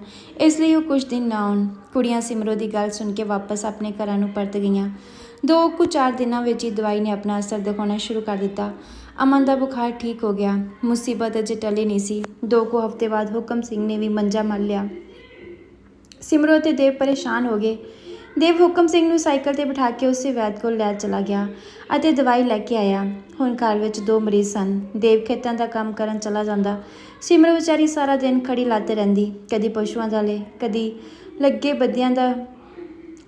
ਇਸ ਲਈ ਉਹ ਕੁਝ ਦਿਨ ਨਾ ਆਉਣ। ਕੁੜੀਆਂ ਸਿਮਰੋ ਦੀ ਗੱਲ ਸੁਣ ਕੇ ਵਾਪਸ ਆਪਣੇ ਘਰਾਂ ਨੂੰ ਪਰਤ ਗਈਆਂ। ਦੋ ਕੁ ਚਾਰ ਦਿਨਾਂ ਵਿੱਚ ਹੀ ਦਵਾਈ ਨੇ ਆਪਣਾ ਅਸਰ ਦਿਖਾਉਣਾ ਸ਼ੁਰੂ ਕਰ ਦਿੱਤਾ। ਅਮਨ ਦਾ ਬੁਖਾਰ ਠੀਕ ਹੋ ਗਿਆ। ਮੁਸੀਬਤ ਅਜੇ ਟਲੀ ਨਹੀਂ ਸੀ। ਦੋ ਕੁ ਹਫ਼ਤੇ ਬਾਅਦ ਹੁਕਮ ਸਿੰਘ ਨੇ ਵੀ ਮੰਜਾ ਮੱਲ ਲਿਆ। ਸਿਮਰੋ ਤੇ ਦੇਵ ਪਰੇਸ਼ਾਨ ਹੋ ਗਏ। ਦੇਵ ਹੁਕਮ ਸਿੰਘ ਨੂੰ ਸਾਈਕਲ ਤੇ ਬਿਠਾ ਕੇ ਉਸੇ ਵੈਦ ਕੋਲ ਲੈ ਚਲਾ ਗਿਆ ਅਤੇ ਦਵਾਈ ਲੈ ਕੇ ਆਇਆ। ਹੁਣ ਘਰ ਵਿੱਚ ਦੋ ਮਰੀਜ਼ ਸਨ। ਦੇਵ ਖੇਤਾਂ ਦਾ ਕੰਮ ਕਰਨ ਚਲਾ ਜਾਂਦਾ। ਸਿਮਰੋ ਵਿਚਾਰੀ ਸਾਰਾ ਦਿਨ ਖੜੀ ਲਾਤੇ ਰਹਿੰਦੀ। ਕਦੀ ਪਸ਼ੂਆਂ ਦਾ ਲੈ, ਕਦੀ ਲੱਗੇ ਬੱਦਿਆਂ ਦਾ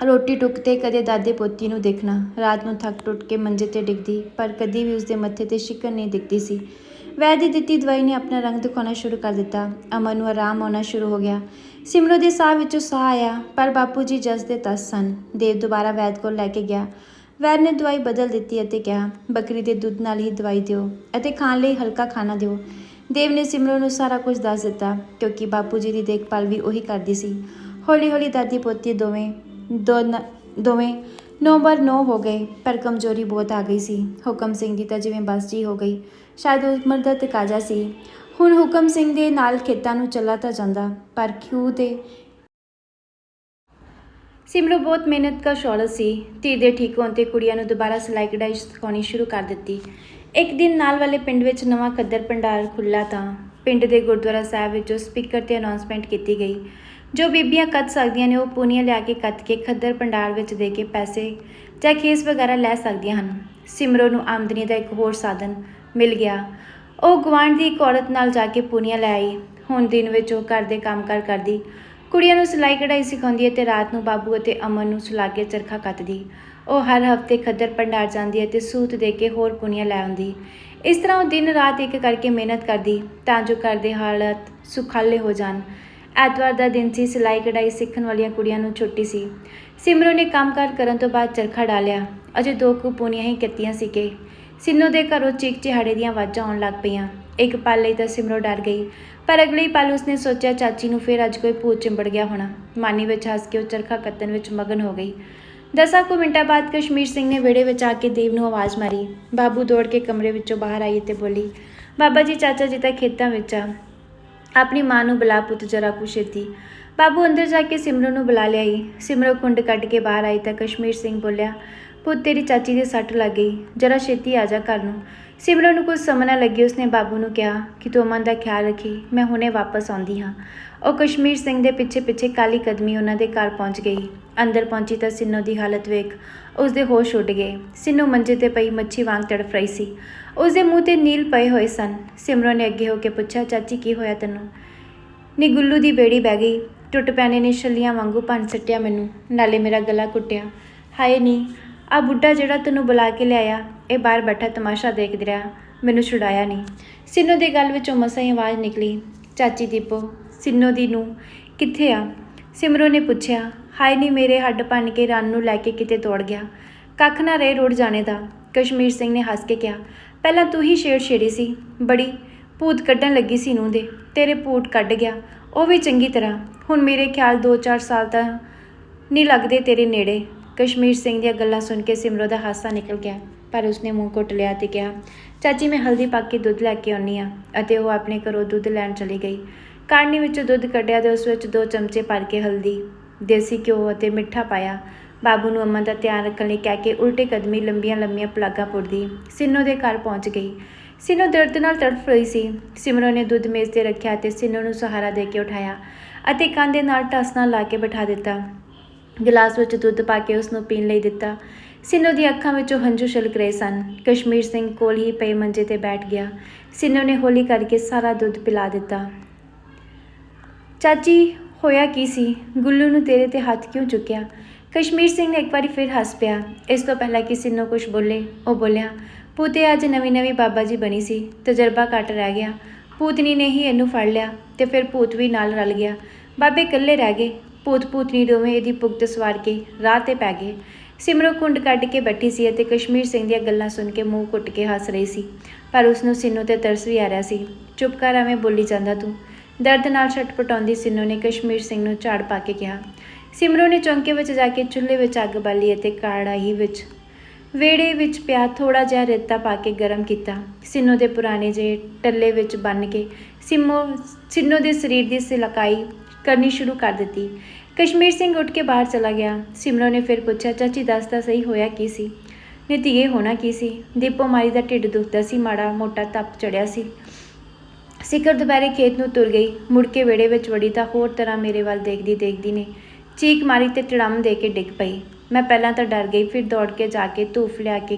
ਰੋਟੀ ਟੁੱਕ ਤੇ, ਕਦੇ ਦਾਦੇ ਪੋਤੀ ਨੂੰ ਦੇਖਣਾ। ਰਾਤ ਨੂੰ ਥੱਕ ਟੁੱਟ ਕੇ ਮੰਜੇ ਤੇ ਡਿੱਗਦੀ, ਪਰ ਕਦੀ ਵੀ ਉਸਦੇ ਮੱਥੇ ਤੇ ਸ਼ਿਕਨ ਨਹੀਂ ਦਿਖਦੀ ਸੀ। ਵੈਦ ਦੀ ਦਿੱਤੀ ਦਵਾਈ ਨੇ ਆਪਣਾ ਰੰਗ ਦਿਖਾਉਣਾ ਸ਼ੁਰੂ ਕਰ ਦਿੱਤਾ। ਅਮਨ ਨੂੰ ਆਰਾਮ ਆਉਣਾ ਸ਼ੁਰੂ ਹੋ ਗਿਆ। ਸਿਮਰੋ ਦੇ ਸਾਹ ਵਿੱਚੋਂ ਸਾਹ ਆਇਆ, ਪਰ ਬਾਪੂ ਜੀ ਜਸ ਦੇ ਤਸ ਸਨ। ਦੇਵ ਦੁਬਾਰਾ ਵੈਦ ਕੋਲ ਲੈ ਕੇ ਗਿਆ। ਵੈਦ ਨੇ ਦਵਾਈ ਬਦਲ ਦਿੱਤੀ ਅਤੇ ਕਿਹਾ, ਬੱਕਰੀ ਦੇ ਦੁੱਧ ਨਾਲ ਹੀ ਦਵਾਈ ਦਿਓ ਅਤੇ ਖਾਣ ਲਈ ਹਲਕਾ ਖਾਣਾ ਦਿਓ। ਦੇਵ ਨੇ ਸਿਮਰੋ ਨੂੰ ਸਾਰਾ ਕੁਝ ਦੱਸ ਦਿੱਤਾ, ਕਿਉਂਕਿ ਬਾਪੂ ਜੀ ਦੀ ਦੇਖਭਾਲ ਵੀ ਉਹੀ ਕਰਦੀ ਸੀ। ਹੌਲੀ ਹੌਲੀ ਦਾਦੀ ਪੋਤੀ ਦੋਵੇਂ, ਦੋਨ- ਦੋਵੇਂ ਨੌ ਬਰ ਨੌ ਹੋ ਗਏ, ਪਰ ਕਮਜ਼ੋਰੀ ਬਹੁਤ ਆ ਗਈ ਸੀ। ਹੁਕਮ ਸਿੰਘ ਦੀ ਤਾਂ ਜਿਵੇਂ ਬਸ ਜੀ ਹੋ ਗਈ। ਸ਼ਾਇਦ ਉਮਰ ਦਾ ਤਕਾਜ਼ਾ ਸੀ। ਹੁਣ ਹੁਕਮ ਸਿੰਘ ਦੇ ਨਾਲ ਖੇਤਾਂ ਨੂੰ ਚੱਲਾ ਤਾਂ ਜਾਂਦਾ, ਪਰ ਖਿਊ ਤੇ ਸਿਮਰੋ ਬਹੁਤ ਮਿਹਨਤ ਦਾ ਸ਼ੌਲਤ ਸੀ। ਧੀ ਦੇ ਠੀਕ ਹੋਣ ਤੇ ਕੁੜੀਆਂ ਨੂੰ ਦੁਬਾਰਾ ਸਿਲਾਈ ਕਢਾਈ ਸਿਖਾਉਣੀ ਸ਼ੁਰੂ ਕਰ ਦਿੱਤੀ। ਇੱਕ ਦਿਨ ਨਾਲ ਵਾਲੇ ਪਿੰਡ ਵਿੱਚ ਨਵਾਂ ਖੱਦਰ ਭੰਡਾਰ ਖੁੱਲਾ ਤਾਂ ਪਿੰਡ ਦੇ ਗੁਰਦੁਆਰਾ ਸਾਹਿਬ ਵਿੱਚੋਂ ਸਪੀਕਰ ਤੇ ਅਨਾਉਂਸਮੈਂਟ ਕੀਤੀ ਗਈ। ਜੋ ਬੀਬੀਆਂ ਕੱਤ ਸਕਦੀਆਂ ਨੇ, ਉਹ ਪੂਨੀਆਂ ਲਿਆ ਕੇ ਕੱਤ ਕੇ ਖੱਦਰ ਭੰਡਾਰ ਵਿੱਚ ਦੇ ਕੇ ਪੈਸੇ ਜਾਂ ਖੇਸ ਵਗੈਰਾ ਲੈ ਸਕਦੀਆਂ ਹਨ। ਸਿਮਰੋ ਨੂੰ ਆਮਦਨੀ ਦਾ ਇੱਕ ਹੋਰ ਸਾਧਨ ਮਿਲ ਗਿਆ। ਉਹ ਗੁਆਂਢ ਦੀ ਇੱਕ ਔਰਤ ਨਾਲ ਜਾ ਕੇ ਪੂਨੀਆਂ ਲੈ ਆਈ। ਹੁਣ ਦਿਨ ਵਿੱਚ ਉਹ ਘਰ ਦੇ ਕੰਮਕਾਰ ਕਰਦੀ। ਕੁੜੀਆਂ ਨੂੰ ਸਿਲਾਈ ਕਢਾਈ ਸਿਖਾਉਂਦੀ ਹੈ ਤੇ ਰਾਤ ਨੂੰ ਬਾਬੂ ਅਤੇ ਅਮਨ ਨੂੰ ਸੁਲਾ ਕੇ ਚਰਖਾ ਕੱਤਦੀ। ਉਹ ਹਰ ਹਫ਼ਤੇ ਖੱਦਰ ਭੰਡਾਰ ਜਾਂਦੀ ਹੈ ਤੇ ਸੂਤ ਦੇ ਕੇ ਹੋਰ ਪੁਨੀਆਂ ਲੈ ਆਉਂਦੀ। ਇਸ ਤਰ੍ਹਾਂ ਉਹ ਦਿਨ ਰਾਤ ਇੱਕ ਕਰਕੇ ਮਿਹਨਤ ਕਰਦੀ ਤਾਂ ਜੋ ਘਰ ਦੇ ਹਾਲਤ ਸੁਖਾਲੇ ਹੋ ਜਾਣ। ਐਤਵਾਰ ਦਾ ਦਿਨ ਸੀ, ਸਿਲਾਈ ਕਢਾਈ ਸਿੱਖਣ ਵਾਲੀਆਂ ਕੁੜੀਆਂ ਨੂੰ ਛੁੱਟੀ ਸੀ। ਸਿਮਰੋ ਨੇ ਕੰਮਕਾਰ ਕਰਨ ਤੋਂ ਬਾਅਦ ਚਰਖਾ ਡਾਲਿਆ ਅਜੇ ਦੋ ਕੁ ਪੂਨੀਆਂ ਹੀ ਕੀਤੀਆਂ ਸੀ ਕਿ ਸਿੰਨੋ ਦੇ ਘਰੋਂ ਚੀਕ ਚਿਹਾੜੇ ਦੀਆਂ ਆਵਾਜ਼ਾਂ ਆਉਣ ਲੱਗ ਪਈਆਂ। ਇੱਕ ਪਲ ਲਈ ਤਾਂ ਸਿਮਰੋ ਡਰ ਗਈ, ਪਰ ਅਗਲੇ ਹੀ ਪਲ ਉਸਨੇ ਸੋਚਿਆ ਚਾਚੀ ਨੂੰ ਫਿਰ ਅੱਜ ਕੋਈ ਭੂਤ ਚਿੰਬੜ ਗਿਆ ਹੋਣਾ। ਮਾਨੀ ਵਿੱਚ ਹੱਸ ਕੇ ਉਹ ਚਰਖਾ ਕੱਤਣ ਵਿੱਚ ਮਗਨ ਹੋ ਗਈ। ਦਸਾਂ ਕੁ ਮਿੰਟਾਂ ਬਾਅਦ ਕਸ਼ਮੀਰ ਸਿੰਘ ਨੇ ਵਿਹੜੇ ਵਿੱਚ ਆ ਕੇ ਦੇਵ ਨੂੰ ਆਵਾਜ਼ ਮਾਰੀ। ਬਾਬੂ ਦੌੜ ਕੇ ਕਮਰੇ ਵਿੱਚੋਂ ਬਾਹਰ ਆਈ ਤੇ ਬੋਲੀ, ਬਾਬਾ ਜੀ, ਚਾਚਾ ਜੀ ਤਾਂ ਖੇਤਾਂ ਵਿੱਚ ਆ। ਆਪਣੀ ਮਾਂ ਨੂੰ ਬੁਲਾ ਪੁੱਤ ਜਰਾ ਕੁ ਛੇਤੀ। ਬਾਬੂ ਅੰਦਰ ਜਾ ਕੇ ਸਿਮਰੋ ਨੂੰ ਬੁਲਾ ਲਿਆਈ। ਸਿਮਰੋ ਕੁੰਡ ਕੱਢ ਕੇ ਬਾਹਰ ਆਈ ਤਾਂ ਕਸ਼ਮੀਰ ਸਿੰਘ ਬੋਲਿਆ ਪੁੱਤ ਤੇਰੀ ਚਾਚੀ ਦੇ ਸੱਟ ਲੱਗ ਗਈ। ਜਰਾ ਛੇਤੀ ਆ ਜਾ ਘਰ ਨੂੰ। ਸਿਮਰਨ ਨੂੰ ਕੁਝ ਸਮਝ ਨਾ ਲੱਗੀ, ਉਸਨੇ ਬਾਬੂ ਨੂੰ ਕਿਹਾ ਕਿ ਤੂੰ ਅਮਨ ਦਾ ਖਿਆਲ ਰੱਖੀ, ਮੈਂ ਹੁਣੇ ਵਾਪਸ ਆਉਂਦੀ ਹਾਂ। ਉਹ ਕਸ਼ਮੀਰ ਸਿੰਘ ਦੇ ਪਿੱਛੇ ਪਿੱਛੇ ਕਾਲੀ ਕਦਮੀ ਉਹਨਾਂ ਦੇ ਘਰ ਪਹੁੰਚ ਗਈ। ਅੰਦਰ ਪਹੁੰਚੀ ਤਾਂ ਸਿੰਨੋ ਦੀ ਹਾਲਤ ਵੇਖ ਉਸਦੇ ਹੋਸ਼ ਉੱਡ ਗਏ। ਸਿੰਨੋ ਮੰਜੇ ਤੇ ਪਈ ਮੱਛੀ ਵਾਂਗ ਤੜਫ ਰਹੀ ਸੀ। ਉਸਦੇ ਮੂੰਹ ਤੇ ਨੀਲ ਪਏ ਹੋਏ ਸਨ। ਸਿਮਰੋ ਨੇ ਅੱਗੇ ਹੋ ਕੇ ਪੁੱਛਿਆ, ਚਾਚੀ, ਕੀ ਹੋਇਆ ਤੈਨੂੰ? ਨੀ ਗੁੱਲੂ ਦੀ ਬੇੜੀ ਬਹਿ ਗਈ। ਟੁੱਟ ਪੈਣੇ ਨੇ ਛੱਲੀਆਂ ਵਾਂਗੂ ਭੰਨ ਸੱਟਿਆ ਮੈਨੂੰ। ਨਾਲੇ ਮੇਰਾ ਗਲਾ ਕੁੱਟਿਆ। ਹਾਏ ਨੀ ਆ ਬੁੱਢਾ ਜਿਹੜਾ ਤੈਨੂੰ ਬੁਲਾ ਕੇ ਲਿਆਇਆ, ਇਹ ਬਾਹਰ ਬੈਠਾ ਤਮਾਸ਼ਾ ਦੇਖਦ ਰਿਹਾ, ਮੈਨੂੰ ਛੁਡਾਇਆ ਨਹੀਂ। ਸਿੰਨੋ ਦੇ ਗੱਲ ਵਿੱਚੋਂ ਮਸਾਂ ਹੀ ਆਵਾਜ਼ ਨਿਕਲੀ, ਚਾਚੀ ਦੀਪੋ, ਸਿੰਨੋ ਦੀ ਨੂੰ ਕਿੱਥੇ ਆ? ਸਿਮਰੋ ਨੇ ਪੁੱਛਿਆ, ਹਾਏ ਨਹੀਂ ਮੇਰੇ ਹੱਡ ਭੰਨ ਕੇ ਰਨ ਨੂੰ ਲੈ ਕੇ ਕਿਤੇ ਤੋੜ ਗਿਆ। ਕੱਖ ਨਾ ਰਹੇ ਰੁੜ ਜਾਣੇ ਦਾ, ਕਸ਼ਮੀਰ ਸਿੰਘ ਨੇ ਹੱਸ ਕੇ ਕਿਹਾ, ਪਹਿਲਾਂ ਤੂੰ ਹੀ ਛੇੜ ਛੇੜੀ ਸੀ, ਬੜੀ ਭੂਤ ਕੱਢਣ ਲੱਗੀ ਸੀ ਨੂੰ ਦੇ, ਤੇਰੇ ਭੂਤ ਕੱਢ ਗਿਆ, ਉਹ ਵੀ ਚੰਗੀ ਤਰ੍ਹਾਂ, ਹੁਣ ਮੇਰੇ ਖਿਆਲ 2-4 ਸਾਲ ਤਾਂ ਨਹੀਂ ਲੱਗਦੇ ਤੇਰੇ ਨੇੜੇ। ਕਸ਼ਮੀਰ ਸਿੰਘ ਦੀਆਂ ਗੱਲਾਂ ਸੁਣ ਕੇ ਸਿਮਰੋ ਦਾ ਹਾਸਾ ਨਿਕਲ ਗਿਆ ਪਰ ਉਸਨੇ ਮੂੰਹ ਘੁੱਟ ਲਿਆ ਤੇ ਕਿਹਾ ਚਾਚੀ ਮੈਂ ਹਲਦੀ ਪਾ ਕੇ ਦੁੱਧ ਲੈ ਕੇ ਆਉਣੀ ਆ ਅਤੇ ਉਹ ਆਪਣੇ ਘਰੋਂ ਦੁੱਧ ਲੈਣ ਚਲੀ ਗਈ ਕਾੜਨੀ ਵਿੱਚੋਂ ਦੁੱਧ ਕੱਢਿਆ ਤੇ ਉਸ ਵਿੱਚ ਦੋ ਚਮਚੇ ਭਰ ਕੇ ਹਲਦੀ ਦੇਸੀ ਘਿਓ ਅਤੇ ਮਿੱਠਾ ਪਾਇਆ ਬਾਬੂ ਨੂੰ ਅਮਨ ਦਾ ਧਿਆਨ ਰੱਖਣ ਲਈ ਕਹਿ ਕੇ ਉਲਟੇ ਕਦਮੀ ਲੰਬੀਆਂ ਲੰਬੀਆਂ ਪਲਾਗਾ ਪੁੱਟਦੀ ਸਿੰਨੋ ਦੇ ਘਰ ਪਹੁੰਚ ਗਈ ਸਿੰਨੋ ਦਰਦ ਨਾਲ ਤੜਫ ਰਹੀ ਸੀ ਸਿਮਰੋ ਨੇ ਦੁੱਧ ਮੇਜ਼ ਤੇ ਰੱਖਿਆ ਤੇ ਸਿੰਨੋ ਨੂੰ ਸਹਾਰਾ ਦੇ ਕੇ ਉਠਾਇਆ ਅਤੇ ਕੰਨ ਦੇ ਨਾਲ ਟਸਨਾ ਲਾ ਕੇ ਬਿਠਾ ਦਿੱਤਾ ਗਲਾਸ ਵਿੱਚ ਦੁੱਧ ਪਾ ਕੇ ਉਸ ਨੂੰ ਪੀਣ ਲਈ ਦਿੱਤਾ। ਸਿੰਨੋ ਦੀ ਅੱਖਾਂ ਵਿੱਚੋਂ ਹੰਝੂ ਛਲਕ ਰਹੇ ਸਨ। ਕਸ਼ਮੀਰ ਸਿੰਘ ਕੋਲ ਹੀ ਪਏ ਮੰਜੇ ਤੇ ਬੈਠ ਗਿਆ। ਸਿੰਨੋ ਨੇ ਹੌਲੀ ਕਰਕੇ ਸਾਰਾ ਦੁੱਧ ਪਿਲਾ ਦਿੱਤਾ। ਚਾਚੀ, ਹੋਇਆ ਕੀ ਸੀ? ਗੁੱਲੂ ਨੂੰ ਤੇਰੇ ਤੇ ਹੱਥ ਕਿਉਂ ਚੁੱਕਿਆ? ਕਸ਼ਮੀਰ ਸਿੰਘ ਨੇ ਇੱਕ ਵਾਰੀ ਫਿਰ ਹੱਸ ਪਿਆ। ਇਸ ਤੋਂ ਪਹਿਲਾਂ ਕਿ ਸਿੰਨੋ ਕੁਝ ਬੋਲੇ, ਉਹ ਬੋਲਿਆ, ਪੂਤੇ ਅੱਜ ਨਵੀਂ ਨਵੀਂ ਬਾਬਾ ਜੀ ਬਣੀ ਸੀ। ਤਜਰਬਾ ਘੱਟ ਰਹਿ ਗਿਆ। ਪੂਤਨੀ ਨੇ ਹੀ ਇਹਨੂੰ ਫੜ ਲਿਆ ਤੇ ਫਿਰ ਭੂਤ ਵੀ ਨਾਲ ਰਲ ਗਿਆ। ਬਾਬੇ ਇਕੱਲੇ ਰਹਿ ਗਏ। ਭੂਤ ਭੂਤਨੀ ਦੋਵੇਂ ਇਹਦੀ ਪੁਗਤ ਸਵਾਰ ਕੇ ਰਾਹ ਤੇ ਪੈ ਗਏ। ਸਿਮਰੋ ਕੁੰਡ ਕੱਢ ਕੇ ਬੈਠੀ ਸੀ ਅਤੇ ਕਸ਼ਮੀਰ ਸਿੰਘ ਦੀਆਂ ਗੱਲਾਂ ਸੁਣ ਕੇ ਮੂੰਹ ਕੁੱਟ ਕੇ ਹੱਸ ਰਹੀ ਸੀ। ਪਰ ਉਸ ਨੂੰ ਸਿੰਨੂ ਤੇ ਤਰਸ ਵੀ ਆ ਰਿਹਾ ਸੀ। ਚੁੱਪ ਕਰ, ਐਵੇਂ ਬੋਲੀ ਜਾਂਦਾ ਤੂੰ। ਦਰਦ ਨਾਲ ਛਟਪਟਾਉਂਦੀ ਸਿੰਨੂ ਨੇ ਕਸ਼ਮੀਰ ਸਿੰਘ ਨੂੰ ਝਾੜ ਪਾ ਕੇ ਕਿਹਾ। ਸਿਮਰੋ ਨੇ ਚੌਂਕੇ ਵਿੱਚ ਜਾ ਕੇ ਚੁੱਲ੍ਹੇ ਵਿੱਚ ਅੱਗ ਬਾਲੀ ਅਤੇ ਕੜਾਹੀ ਵਿੱਚ ਵੇੜੇ ਵਿੱਚ ਪਿਆ ਥੋੜਾ ਜਿਹਾ ਰੇਤਾ ਪਾ ਕੇ ਗਰਮ ਕੀਤਾ। ਸਿੰਨੂ ਦੇ ਪੁਰਾਣੇ ਜਿਹੇ ਟੱਲੇ ਵਿੱਚ ਬੰਨ ਕੇ ਸਿੰਮੋ ਸਿੰਨੂ ਦੇ ਸਰੀਰ ਦੀ ਸਿਲਕਾਈ ਕਰਨੀ ਸ਼ੁਰੂ ਕਰ ਦਿੱਤੀ। ਕਸ਼ਮੀਰ ਸਿੰਘ ਉੱਠ ਕੇ ਬਾਹਰ ਚਲਾ ਗਿਆ। ਸਿਮਰੋ ਨੇ ਫਿਰ ਪੁੱਛਿਆ, ਚਾਚੀ, ਦੱਸ ਤਾਂ ਸਹੀ ਹੋਇਆ ਕੀ ਸੀ? ਨਿਤੀਏ ਹੋਣਾ ਕੀ ਸੀ? ਦੀਪੋ ਮਾਰੀ ਦਾ ਢਿੱਡ ਦੁਖਦਾ ਸੀ, ਮਾੜਾ ਮੋਟਾ ਤਪ ਚੜਿਆ ਸੀ। ਸਿਕਰ ਦੁਪਹਿਰੇ ਖੇਤ ਨੂੰ ਤੁਰ ਗਈ। ਮੁੜ ਕੇ ਵਿਹੜੇ ਵਿੱਚ ਵੜੀ ਤਾਂ ਹੋਰ ਤਰ੍ਹਾਂ ਮੇਰੇ ਵੱਲ ਦੇਖਦੀ ਦੇਖਦੀ ਨੇ ਚੀਕ ਮਾਰੀ ਤੇ ਟੜਮ ਦੇ ਕੇ ਡਿੱਗ ਪਈ। ਮੈਂ ਪਹਿਲਾਂ ਤਾਂ ਡਰ ਗਈ, ਫਿਰ ਦੌੜ ਕੇ ਜਾ ਕੇ ਧੂਫ ਲਿਆ ਕੇ